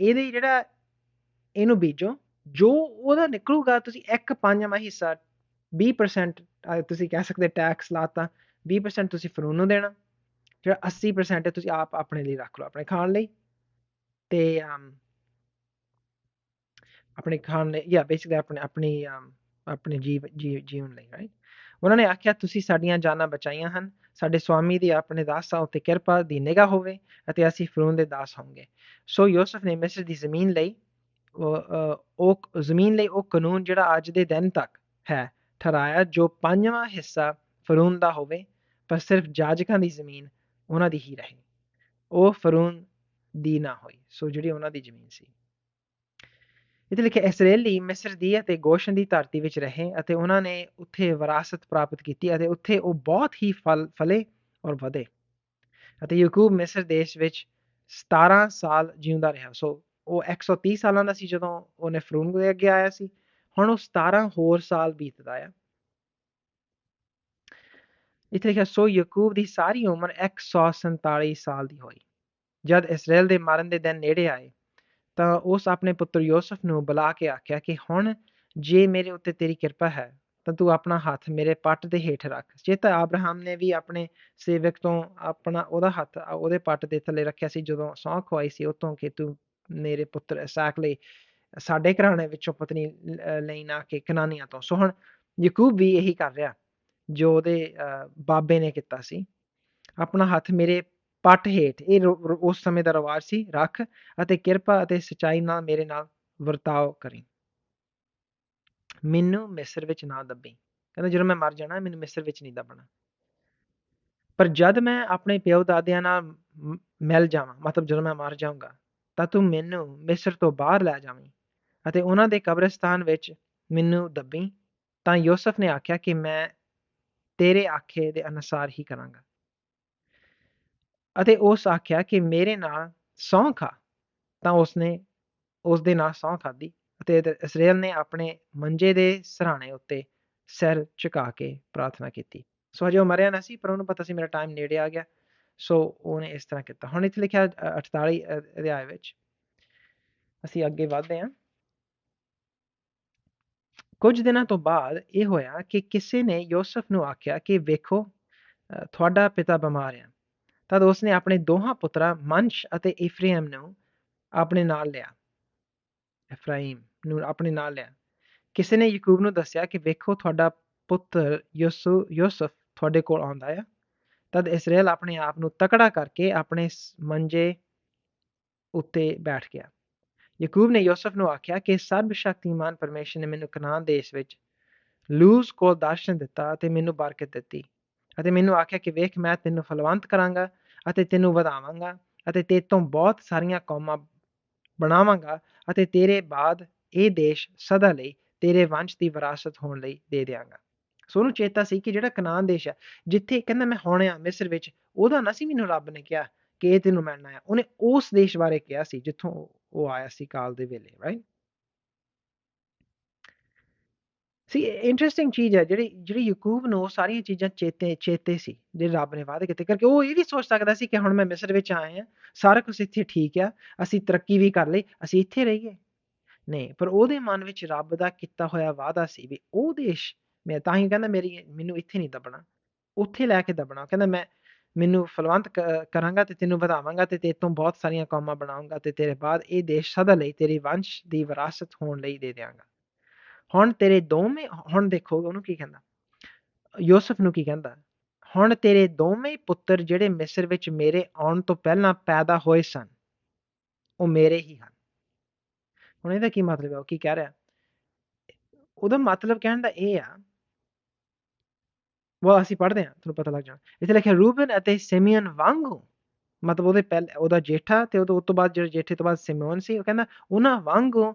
ਇਹਦੇ ਜਿਹੜਾ, ਇਹਨੂੰ ਬੀਜੋ ਜੋ ਉਹਦਾ ਨਿਕਲੂਗਾ, ਤੁਸੀਂ ਇੱਕ ਪੰਜਵਾਂ ਹਿੱਸਾ 20% ਤੁਸੀਂ ਕਹਿ ਸਕਦੇ ਟੈਕਸ ਲਾਤਾ 20% ਤੁਸੀਂ ਫਰੂਨ ਨੂੰ ਦੇਣਾ, ਜਿਹੜਾ 80% ਹੈ, ਤੁਸੀਂ ਆਪ ਆਪਣੇ ਲਈ ਰੱਖ ਲਓ, ਆਪਣੇ ਖਾਣ ਲਈ। ਤੇ ਆਪਣੇ ਖਾਣ ਲਈ, ਜਾਂ ਬੇਸਿਕਲੀ ਆਪਣੇ, ਆਪਣੀ ਆਪਣੇ ਜੀਵ ਜੀਵਨ ਲਈ ਰਾਈਟ ਉਹਨਾਂ ਨੇ ਆਖਿਆ, ਤੁਸੀਂ ਸਾਡੀਆਂ ਜਾਨਾਂ ਬਚਾਈਆਂ ਹਨ, ਸਾਡੇ ਸਵਾਮੀ ਦੀ ਆਪਣੇ ਦਾਸਾਂ ਉੱਤੇ ਕਿਰਪਾ ਦੀ ਨਿਗਾਹ ਹੋਵੇ, ਅਤੇ ਅਸੀਂ ਫਰੂਨ ਦੇ ਦਾਸ ਹੋਵਾਂਗੇ। ਸੋ ਯੂਸਫ ਨੇ ਮਿਸਰ ਦੀ ਜ਼ਮੀਨ ਲਈ ਉਹ ਜ਼ਮੀਨ ਲਈ ਉਹ ਕਾਨੂੰਨ ਜਿਹੜਾ ਅੱਜ ਦੇ ਦਿਨ ਤੱਕ ਹੈ, ਠਹਿਰਾਇਆ, ਜੋ ਪੰਜਵਾਂ ਹਿੱਸਾ ਫਰੂਨ ਦਾ ਹੋਵੇ, ਪਰ ਸਿਰਫ ਜਾਜਕਾਂ ਦੀ ਜ਼ਮੀਨ ਉਹਨਾਂ ਦੀ ਹੀ ਰਹੇ। ਉਹ ਫਰੂਨ ਦੀ ਨਾ ਹੋਈ, ਸੋ ਜਿਹੜੀ ਉਹਨਾਂ ਦੀ ਜ਼ਮੀਨ ਸੀ। ਇਥੇ ਲਿਖਿਆ, ਇਸਰੇਲੀ ਮਿਸਰ ਦੀ ਅਤੇ ਗੋਸ਼ਨ ਦੀ ਧਰਤੀ ਵਿੱਚ ਰਹੇ ਅਤੇ ਉਹਨਾਂ ਨੇ ਉੱਥੇ ਵਿਰਾਸਤ ਪ੍ਰਾਪਤ ਕੀਤੀ ਅਤੇ ਉੱਥੇ ਉਹ ਬਹੁਤ ਹੀ ਫਲ, ਫਲੇ ਔਰ ਵਧੇ। ਅਤੇ ਯਾਕੂਬ ਮਿਸਰ ਦੇਸ਼ ਵਿੱਚ 17 ਸਾਲ ਜਿਉਂਦਾ ਰਿਹਾ। ਸੋ ਉਹ 130 ਸਾਲਾਂ ਦਾ ਸੀ ਜਦੋਂ ਉਹਨੇ ਫਰੂਨ ਦੇ ਅੱਗੇ ਆਇਆ ਸੀ। ਹੁਣ ਉਹ 17 ਹੋਰ ਸਾਲ ਬੀਤਦਾ ਆ। ਇਥੇ ਲਿਖਿਆ, ਸੋ ਯਾਕੂਬ ਦੀ ਸਾਰੀ ਉਮਰ 147 ਸਾਲ ਦੀ ਹੋਈ। ਜਦ ਇਸਰਾਇਲ ਦੇ ਮਰਨ ਦੇ ਦਿਨ ਨੇੜੇ ਆਏ, ਤਾਂ ਉਸ ਆਪਣੇ ਪੁੱਤਰ ਯੋਸਫ ਨੂੰ ਬੁਲਾ ਕੇ ਆਖਿਆ ਕਿ ਹੁਣ ਜੇ ਮੇਰੇ ਉੱਤੇ ਤੇਰੀ ਕਿਰਪਾ ਹੈ, ਤਾਂ ਤੂੰ ਆਪਣਾ ਹੱਥ ਮੇਰੇ ਪੱਟ ਦੇ ਹੇਠ ਰੱਖ। ਚੇਤਾ ਤਾਂ ਨੇ ਵੀ ਆਪਣੇ ਸੇਵਕ ਤੋਂ ਆਪਣਾ ਉਹਦਾ ਹੱਥ ਉਹਦੇ ਪੱਟ ਦੇ ਥੱਲੇ ਰੱਖਿਆ ਸੀ, ਜਦੋਂ ਸੌਂ ਖਵਾਈ ਸੀ, ਉਤੋਂ ਕਿ ਤੂੰ ਮੇਰੇ ਪੁੱਤਰ ਇਸਾਕ ਲਈ, ਸਾਡੇ ਘਰਾਣੇ ਵਿੱਚੋਂ ਪਤਨੀ ਲਈ ਨਾ ਕਿ ਕਨਾਨੀਆਂ ਤੋਂ। ਸੋ ਹੁਣ ਯਾਕੂਬ ਵੀ ਇਹੀ ਕਰ ਰਿਹਾ, ਜੋ ਉਹਦੇ ਬਾਬੇ ਨੇ ਕੀਤਾ ਸੀ। ਆਪਣਾ ਹੱਥ ਮੇਰੇ ਪੱਟ ਹੇਠ, ਇਹ ਉਸ ਸਮੇਂ ਦਾ ਰਿਵਾਜ ਸੀ, ਰੱਖ ਅਤੇ ਕਿਰਪਾ ਅਤੇ ਸਚਾਈ ਨਾਲ ਮੇਰੇ ਨਾਲ ਵਰਤਾਓ ਕਰੀ। ਮੈਨੂੰ ਮਿਸਰ ਵਿੱਚ ਨਾ ਦੱਬੀ। ਕਹਿੰਦਾ, ਜਦੋਂ ਮੈਂ ਮਰ ਜਾਣਾ, ਮੈਨੂੰ ਮਿਸਰ ਵਿੱਚ ਨਹੀਂ ਦੱਬਣਾ। ਪਰ ਜਦ ਮੈਂ ਆਪਣੇ ਪਿਓ ਦਾਦਿਆਂ ਨਾਲ ਮਿਲ ਜਾਵਾਂ, ਮਤਲਬ ਜਦੋਂ ਮੈਂ ਮਰ ਜਾਊਂਗਾ ਤਾਂ ਤੂੰ ਮੈਨੂੰ ਮਿਸਰ ਤੋਂ ਬਾਹਰ ਲੈ ਜਾਵੀਂ ਅਤੇ ਉਹਨਾਂ ਦੇ ਕਬਰਸਤਾਨ ਵਿੱਚ ਮੈਨੂੰ ਦੱਬੀ। ਤਾਂ ਯੂਸਫ ਨੇ ਆਖਿਆ ਕਿ ਮੈਂ ਤੇਰੇ ਆਖੇ ਦੇ ਅਨੁਸਾਰ ਹੀ ਕਰਾਂਗਾ। ਅਤੇ ਉਸ ਆਖਿਆ ਕਿ ਮੇਰੇ ਨਾਲ ਸੌਂ ਖਾ ਤਾਂ ਉਸਨੇ ਉਸ ਦੇ ਨਾਲ ਸੌਂ ਖਾਦੀ ਅਤੇ ਇਸਰਾਇਲ ਨੇ ਆਪਣੇ ਮੰਜੇ ਦੇ ਸਰਾਣੇ ਉੱਤੇ ਸਿਰ ਝੁਕਾ ਕੇ ਪ੍ਰਾਰਥਨਾ ਕੀਤੀ। ਸੋ ਹਜੇ ਉਹ ਮਰਿਆ ਨਾ ਸੀ, ਪਰ ਉਹਨੂੰ ਪਤਾ ਸੀ ਮੇਰਾ ਟਾਈਮ ਨੇੜੇ ਆ ਗਿਆ। ਸੋ ਉਹਨੇ ਇਸ ਤਰ੍ਹਾਂ ਕੀਤਾ ਹੁਣ ਇੱਥੇ ਲਿਖਿਆ 48 ਅਧਿਆਇ ਵਿੱਚ ਅਸੀਂ ਅੱਗੇ ਵਧਦੇ ਹਾਂ ਕੁਝ ਦਿਨਾਂ ਤੋਂ ਬਾਅਦ ਇਹ ਹੋਇਆ ਕਿ ਕਿਸੇ ਨੇ ਯੋਸਫ ਨੂੰ ਆਖਿਆ ਕਿ ਵੇਖੋ ਤੁਹਾਡਾ ਪਿਤਾ ਬਿਮਾਰ ਹੈ ਤਦ ਉਸਨੇ ਆਪਣੇ ਦੋਹਾਂ ਪੁੱਤਰਾਂ ਮੰਸ਼ ਅਤੇ ਇਫਰਾਇਮ ਨੂੰ ਆਪਣੇ ਨਾਲ ਲਿਆ। ਇਫਰਾਇਮ ਨੂੰ ਆਪਣੇ ਨਾਲ ਲਿਆ। ਕਿਸੇ ਨੇ ਯਾਕੂਬ ਨੂੰ ਦੱਸਿਆ ਕਿ ਵੇਖੋ, ਤੁਹਾਡਾ ਪੁੱਤਰ ਯੂਸੂ, ਯੂਸਫ ਤੁਹਾਡੇ ਕੋਲ ਆਉਂਦਾ ਹੈ ਤਦ ਇਸਰਾਇਲ ਆਪਣੇ ਆਪ ਨੂੰ ਤਕੜਾ ਕਰਕੇ ਆਪਣੇ ਮੰਜੇ ਉੱਤੇ ਬੈਠ ਗਿਆ। ਯਾਕੂਬ ਨੇ ਯੂਸਫ ਨੂੰ ਆਖਿਆ ਕਿ ਸਰਬ ਸ਼ਕਤੀਮਾਨ ਪਰਮੇਸ਼ਰ ਨੇ ਮੈਨੂੰ ਕਨਾਨ ਦੇਸ਼ ਵਿੱਚ ਲੂਸ ਕੋਲ ਦਰਸ਼ਨ ਦਿੱਤਾ ਅਤੇ ਮੈਨੂੰ ਬਰਕਤ ਦਿੱਤੀ ਅਤੇ ਮੈਨੂੰ ਆਖਿਆ ਕਿ ਵੇਖ, ਮੈਂ ਤੈਨੂੰ ਫਲਵੰਤ ਕਰਾਂਗਾ ਅਤੇ ਤੈਨੂੰ ਵਧਾਵਾਂਗਾ ਅਤੇ ਤੇਰੇ ਤੋਂ ਬਹੁਤ ਸਾਰੀਆਂ ਕੌਮਾਂ ਬਣਾਵਾਂਗਾ ਅਤੇ ਤੇਰੇ ਬਾਅਦ ਇਹ ਦੇਸ਼ ਸਦਾ ਲਈ ਤੇਰੇ ਵੰਸ਼ ਦੀ ਵਿਰਾਸਤ ਹੋਣ ਲਈ ਦੇ ਦਿਆਂਗਾ। ਸੋ ਉਹਨੂੰ ਚੇਤਾ ਸੀ ਕਿ ਜਿਹੜਾ ਕਨਾਨ ਦੇਸ਼ ਹੈ ਜਿੱਥੇ ਕਹਿੰਦਾ ਮੈਂ ਹੁਣ ਆ ਮਿਸਰ ਵਿੱਚ, ਉਹਦਾ ਨਾ ਸੀ ਮੈਨੂੰ ਰੱਬ ਨੇ ਕਿਹਾ ਕਿ ਇਹ ਤੈਨੂੰ ਮਿਲਣਾ ਆ ਉਹਨੇ ਉਸ ਦੇਸ਼ ਬਾਰੇ ਕਿਹਾ ਸੀ, ਜਿੱਥੋਂ ਉਹ ਆਇਆ ਸੀ ਕਾਲ ਦੇ ਵੇਲੇ ਰਾਈਟ ਸੀ ਇੰਟਰਸਟਿੰਗ ਚੀਜ਼ ਹੈ ਜਿਹੜੀ ਜਿਹੜੀ ਯਾਕੂਬ ਨੂੰ ਸਾਰੀਆਂ ਚੀਜ਼ਾਂ ਚੇਤੇ ਚੇਤੇ ਸੀ ਜਿਹੜੇ ਰੱਬ ਨੇ ਵਾਅਦੇ ਕੀਤੇ। ਕਰਕੇ ਉਹ ਇਹ ਵੀ ਸੋਚ ਸਕਦਾ ਸੀ ਕਿ ਹੁਣ ਮੈਂ ਮਿਸਰ ਵਿੱਚ ਆਏ ਆ, ਸਾਰਾ ਕੁਝ ਇੱਥੇ ਠੀਕ ਆ, ਅਸੀਂ ਤਰੱਕੀ ਵੀ ਕਰ ਲਈ, ਅਸੀਂ ਇੱਥੇ ਰਹੀਏ। ਨਹੀਂ, ਪਰ ਉਹਦੇ ਮਨ ਵਿੱਚ ਰੱਬ ਦਾ ਕੀਤਾ ਹੋਇਆ ਵਾਅਦਾ ਸੀ ਵੀ ਉਹ ਦੇਸ਼ ਮੈਂ ਤਾਂ ਹੀ ਕਹਿੰਦਾ ਮੇਰੀ ਮੈਨੂੰ ਇੱਥੇ ਨਹੀਂ ਦਬਣਾ। ਉੱਥੇ ਲੈ ਕੇ ਦਬਣਾ। ਕਹਿੰਦਾ ਮੈਂ, ਮੈਨੂੰ ਫਲਵੰਤ ਕਰਾਂਗਾ ਤੇ ਤੈਨੂੰ ਵਧਾਵਾਂਗਾ ਤੇ ਤੇਰੇ ਤੋਂ ਬਹੁਤ ਸਾਰੀਆਂ ਕੌਮਾਂ ਬਣਾਉਂਗਾ ਤੇ ਤੇਰੇ ਬਾਅਦ ਇਹ ਦੇਸ਼ ਸਦਾ ਲਈ ਤੇਰੀ ਵੰਸ਼ ਦੀ ਵਿਰਾਸਤ ਹੋਣ ਲਈ ਦੇ ਦਿਆਂਗਾ। ਹੁਣ ਤੇਰੇ ਦੋਵੇਂ, ਹੁਣ ਦੇਖੋਗੇ ਉਹਨੂੰ ਕੀ ਕਹਿੰਦਾ? ਯੂਸਫ ਨੂੰ ਕੀ ਕਹਿੰਦਾ? ਹੁਣ ਤੇਰੇ ਦੋਵੇਂ ਪੁੱਤਰ ਜਿਹੜੇ ਮਿਸਰ ਵਿੱਚ ਮੇਰੇ ਆਉਣ ਤੋਂ ਪਹਿਲਾਂ ਪੈਦਾ ਹੋਏ ਸਨ, ਉਹ ਮੇਰੇ ਹੀ ਹਨ। ਹੁਣ ਇਹਦਾ ਕੀ ਮਤਲਬ ਹੈ? ਉਹ ਕੀ ਕਹਿ ਰਿਹਾ? ਉਹਦਾ ਮਤਲਬ ਕਹਿਣ ਦਾ ਇਹ ਆ ਉਹ ਅਸੀਂ ਪੜ੍ਹਦੇ ਹਾਂ, ਤੁਹਾਨੂੰ ਪਤਾ ਲੱਗ ਜਾਣਾ। ਇੱਥੇ ਲਿਖਿਆ ਰੂਬਨ ਅਤੇ ਸਿਮੀਅਨ ਵਾਂਗੂ। ਮਤਲਬ ਉਹਦੇ ਪਹਿਲੇ, ਉਹਦਾ ਜੇਠਾ ਤੇ ਉਹ ਤੋਂ ਬਾਅਦ ਜਿਹੜੇ ਜੇਠੇ ਤੋਂ ਬਾਅਦ ਸਿਮੋਨ ਸੀ, ਉਹ ਕਹਿੰਦਾ, ਉਹਨਾਂ ਵਾਂਗੂ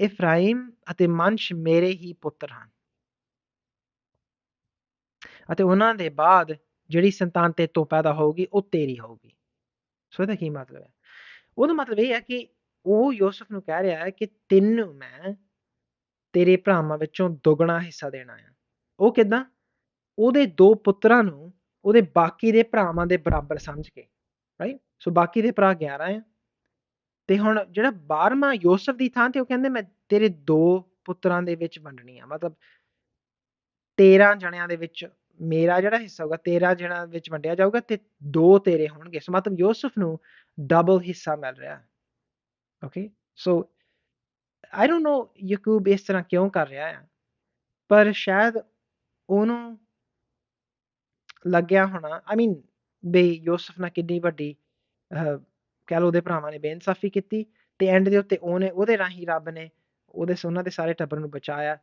ਇਫਰਾਇਮ ਅਤੇ ਮਨਸ਼ ਮੇਰੇ ਹੀ ਪੁੱਤਰ ਹਨ। ਅਤੇ ਉਹਨਾਂ ਦੇ ਬਾਅਦ ਜਿਹੜੀ ਸੰਤਾਨ ਤੇ ਤੋਂ ਪੈਦਾ ਹੋਊਗੀ, ਉਹ ਤੇਰੀ ਹੋਊਗੀ। ਸੋ ਇਹਦਾ ਕੀ ਮਤਲਬ ਹੈ? ਉਹਦਾ ਮਤਲਬ ਇਹ ਹੈ ਕਿ ਉਹ ਯੂਸਫ ਨੂੰ ਕਹਿ ਰਿਹਾ ਹੈ ਕਿ ਤੈਨੂੰ ਮੈਂ ਤੇਰੇ ਭਰਾਵਾਂ ਵਿੱਚੋਂ ਦੁੱਗਣਾ ਹਿੱਸਾ ਦੇਣਾ ਹੈ ਉਹ ਕਿਦਾਂ? ਉਹਦੇ ਦੋ ਪੁੱਤਰਾਂ ਨੂੰ ਉਹਦੇ ਬਾਕੀ ਦੇ ਭਰਾਵਾਂ ਦੇ ਬਰਾਬਰ ਸਮਝ ਕੇ ਰਾਈਟ ਸੋ ਬਾਕੀ ਦੇ ਭਰਾ 11 ਆ। ਤੇ ਹੁਣ ਜਿਹੜਾ 12ਵਾਂ ਯੂਸਫ ਦੀ ਥਾਂ ਤੇ ਉਹ ਕਹਿੰਦੇ, ਮੈਂ ਤੇਰੇ ਦੋ ਪੁੱਤਰਾਂ ਦੇ ਵਿੱਚ ਵੰਡਣੀ ਆ ਮਤਲਬ 13 ਜਣਿਆਂ ਦੇ ਵਿੱਚ ਮੇਰਾ ਜਿਹੜਾ ਹਿੱਸਾ ਹੋਗਾ 13 ਜਣਿਆਂ ਵਿੱਚ ਵੰਡਿਆ ਜਾਊਗਾ ਤੇ ਦੋ ਤੇਰੇ ਹੋਣਗੇ। ਸੋ ਮਤਲਬ ਯੂਸਫ ਨੂੰ ਡਬਲ ਹਿੱਸਾ ਮਿਲ ਰਿਹਾ। Okay so I don't know Yakub ਇਸ ਤਰ੍ਹਾਂ ਕਿਉਂ ਕਰ ਰਿਹਾ ਹੈ ਪਰ ਸ਼ਾਇਦ ਉਹਨੂੰ ਲੱਗਿਆ ਹੋਣਾ। ਆਈ ਮੀਨ ਬਈ ਯੂਸਫ ਨਾਲ ਕਿੰਨੀ ਵੱਡੀ ਕਹਿ ਲਓ ਉਹਦੇ ਭਰਾਵਾਂ ਨੇ ਬੇਇਨਸਾਫੀ ਕੀਤੀ ਤੇ ਐਂਡ ਦੇ ਉੱਤੇ ਉਹਨੇ, ਉਹਦੇ ਰਾਹੀਂ ਰੱਬ ਨੇ ਉਹਦੇ ਸੋਨਾ ਦੇ ਸਾਰੇ ਟੱਬਰ ਨੂੰ ਬਚਾਇਆ।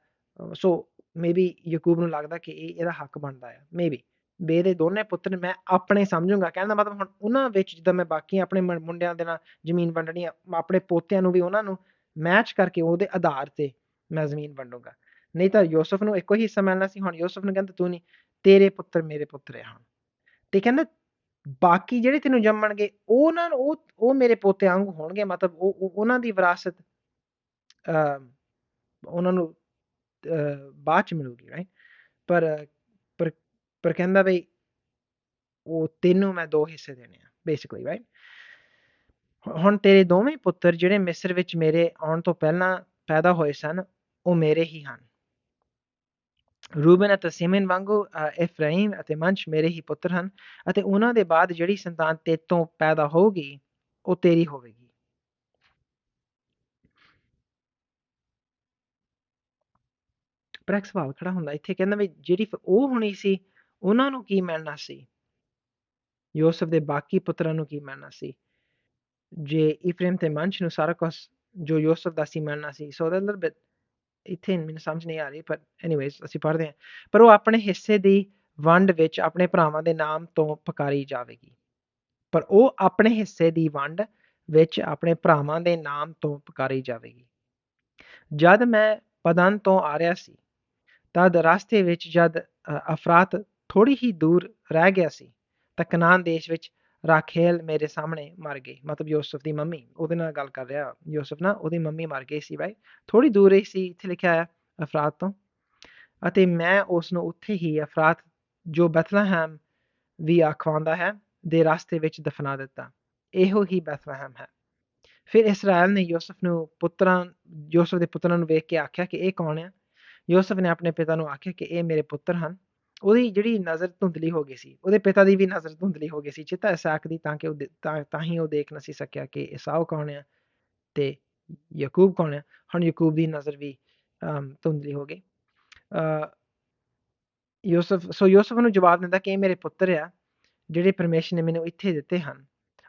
ਸੋ ਮੇਬੀ ਯਾਕੂਬ ਨੂੰ ਲੱਗਦਾ ਕਿ ਇਹ, ਇਹਦਾ ਹੱਕ ਬਣਦਾ ਹੈ ਮੇਬੀ ਬੇ ਦੇ ਦੋਨੇ ਪੁੱਤਰ ਮੈਂ ਆਪਣੇ ਸਮਝੂੰਗਾ। ਕਹਿਣ ਦਾ ਮਤਲਬ ਹੁਣ ਉਹਨਾਂ ਵਿੱਚ ਜਿੱਦਾਂ ਮੈਂ ਬਾਕੀ ਆਪਣੇ ਮੁੰਡਿਆਂ ਦੇ ਨਾਲ ਜ਼ਮੀਨ ਵੰਡਣੀ ਆ, ਆਪਣੇ ਪੋਤਿਆਂ ਨੂੰ ਵੀ ਉਹਨਾਂ ਨੂੰ ਮੈਚ ਕਰਕੇ ਉਹਦੇ ਆਧਾਰ ਤੇ ਮੈਂ ਜ਼ਮੀਨ ਵੰਡੂੰਗਾ। ਨਹੀਂ ਤਾਂ ਯੂਸਫ ਨੂੰ ਇੱਕੋ ਹੀ ਹਿੱਸਾ ਮਿਲਣਾ ਸੀ, ਹੁਣ ਯੂਸਫ ਨੂੰ ਕਹਿੰਦਾ ਤੂੰ ਨਹੀਂ ਤੇਰੇ ਪੁੱਤਰ ਮੇਰੇ ਪੁੱਤਰ ਹਨ। ਤੇ ਕਹਿੰਦਾ, ਬਾਕੀ ਜਿਹੜੇ ਤੈਨੂੰ ਜੰਮਣਗੇ ਉਹਨਾਂ ਨੂੰ, ਉਹ ਉਹ ਮੇਰੇ ਪੋਤੇ ਵਾਂਗ ਹੋਣਗੇ, ਮਤਲਬ ਉਹ ਉਹਨਾਂ ਦੀ ਵਿਰਾਸਤ ਅ ਉਹਨਾਂ ਨੂੰ ਬਾਅਦ ਚ ਮਿਲੂਗੀ ਰਾਈਟ ਪਰ ਪਰ ਪਰ ਕਹਿੰਦਾ ਬਈ, ਉਹ ਤੈਨੂੰ ਮੈਂ ਦੋ ਹਿੱਸੇ ਦੇਣੇ ਆ ਬੇਸਿਕਲੀ ਰਾਈਟ ਹੁਣ ਤੇਰੇ ਦੋਵੇਂ ਪੁੱਤਰ ਜਿਹੜੇ ਮਿਸਰ ਵਿੱਚ ਮੇਰੇ ਆਉਣ ਤੋਂ ਪਹਿਲਾਂ ਪੈਦਾ ਹੋਏ ਸਨ, ਉਹ ਮੇਰੇ ਹੀ ਹਨ। ਰੂਬਨ ਅਤੇ ਸਿਮਨ ਵਾਂਗੂ ਇਫਰਾਈਮ ਅਤੇ ਮੰਸ਼ ਮੇਰੇ ਹੀ ਪੁੱਤਰ ਹਨ ਅਤੇ ਉਹਨਾਂ ਦੇ ਬਾਅਦ ਜਿਹੜੀ ਸੰਤਾਨ ਤੇਤੋਂ ਪੈਦਾ ਹੋਊਗੀ, ਉਹ ਤੇਰੀ ਹੋਵੇਗੀ। ਪਰ ਇੱਕ ਸਵਾਲ ਖੜਾ ਹੁੰਦਾ, ਇੱਥੇ ਕਹਿੰਦਾ ਵੀ ਜਿਹੜੀ ਉਹ ਹੋਣੀ ਸੀ, ਉਹਨਾਂ ਨੂੰ ਕੀ ਮਿਲਣਾ ਸੀ? ਯੋਸਫ ਦੇ ਬਾਕੀ ਪੁੱਤਰਾਂ ਨੂੰ ਕੀ ਮਿਲਣਾ ਸੀ? ਜੇ ਇਫਰੇਮ ਤੇ ਮੰਸ਼ ਨੂੰ ਸਾਰਾ ਕੁਝ ਜੋ ਯੋਸਫ ਦਾ ਸੀ ਮਿਲਣਾ ਸੀ, ਸੋ ਦਾ ਲਿਟਲ ਬਿਟ ਇੱਥੇ ਮੈਨੂੰ ਸਮਝ ਨਹੀਂ ਆ ਰਹੀ ਪਰ ਐਨੀਵੇਜ਼ ਅਸੀਂ ਪੜ੍ਹਦੇ ਹਾਂ। ਪਰ ਉਹ ਆਪਣੇ ਹਿੱਸੇ ਦੀ ਵੰਡ ਵਿੱਚ ਆਪਣੇ ਭਰਾਵਾਂ ਦੇ ਨਾਮ ਤੋਂ ਪਕਾਰੀ ਜਾਵੇਗੀ। ਪਰ ਉਹ ਆਪਣੇ ਹਿੱਸੇ ਦੀ ਵੰਡ ਵਿੱਚ ਆਪਣੇ ਭਰਾਵਾਂ ਦੇ ਨਾਮ ਤੋਂ ਪਕਾਰੀ ਜਾਵੇਗੀ। ਜਦ ਮੈਂ ਪਦਨ ਤੋਂ ਆ ਰਿਹਾ ਸੀ, ਤਦ ਰਸਤੇ ਵਿੱਚ ਜਦ ਅਫਰਾਤ ਥੋੜੀ ਹੀ ਦੂਰ ਰਹਿ ਗਿਆ ਸੀ, ਤਾਂ ਕਨਾਨ ਦੇਸ਼ ਵਿੱਚ ਰਾਖੇਲ ਮੇਰੇ ਸਾਹਮਣੇ ਮਰ ਗਈ। ਮਤਲਬ ਯੂਸਫ ਦੀ ਮੰਮੀ, ਉਹਦੇ ਨਾਲ ਗੱਲ ਕਰ ਰਿਹਾ ਯੂਸਫ ਨਾਲ ਉਹਦੀ ਮੰਮੀ ਮਰ ਗਈ ਸੀ ਬਾਈ। ਥੋੜੀ ਦੂਰ ਹੀ ਸੀ ਇੱਥੇ ਲਿਖਿਆ ਹੈ ਅਫਰਾਤ ਤੋਂ। ਅਤੇ ਮੈਂ ਉਸ ਨੂੰ ਉੱਥੇ ਹੀ ਅਫਰਾਤ ਜੋ ਬੈਥਲਹਮ ਵੀ ਆਖਵਾਂਦਾ ਹੈ, ਦੇ ਰਸਤੇ ਵਿੱਚ ਦਫਨਾ ਦਿੱਤਾ। ਇਹੋ ਹੀ ਬੈਥਲਹਮ ਹੈ। ਫਿਰ ਇਸਰਾਇਲ ਨੇ ਯੂਸਫ ਨੂੰ ਪੁੱਤਰਾਂ, ਯੂਸਫ ਦੇ ਪੁੱਤਰਾਂ ਨੂੰ ਵੇਖ ਕੇ ਆਖਿਆ ਕਿ ਇਹ ਕੌਣ ਹੈ ਯੂਸਫ ਨੇ ਆਪਣੇ ਪਿਤਾ ਨੂੰ ਆਖਿਆ ਕਿ ਇਹ ਮੇਰੇ ਪੁੱਤਰ ਹਨ। ਉਹਦੀ ਜਿਹੜੀ ਨਜ਼ਰ ਧੁੰਦਲੀ ਹੋ ਗਈ ਸੀ, ਉਹਦੇ ਪਿਤਾ ਦੀ ਵੀ ਨਜ਼ਰ ਧੁੰਦਲੀ ਹੋ ਗਈ ਸੀ ਚਿੱਤਾ ਇਸਾਕ ਦੀ, ਤਾਂ ਕਿ ਉਹ ਤਾਂ ਹੀ ਉਹ ਦੇਖ ਨਾ ਸੀ ਸਕਿਆ ਕਿ ਇਸਾਓ ਕੌਣ ਹੈ ਤੇ ਯਾਕੂਬ ਕੌਣ ਹੈ ਹੁਣ ਯਾਕੂਬ ਦੀ ਨਜ਼ਰ ਵੀ ਧੁੰਦਲੀ ਹੋ ਗਈ। ਯੂਸਫ, ਸੋ ਯੂਸਫ ਨੂੰ ਜਵਾਬ ਦਿੰਦਾ ਕਿ ਇਹ ਮੇਰੇ ਪੁੱਤਰ ਆ, ਜਿਹੜੇ ਪਰਮੇਸ਼ਰ ਨੇ ਮੈਨੂੰ ਇੱਥੇ ਦਿੱਤੇ ਹਨ।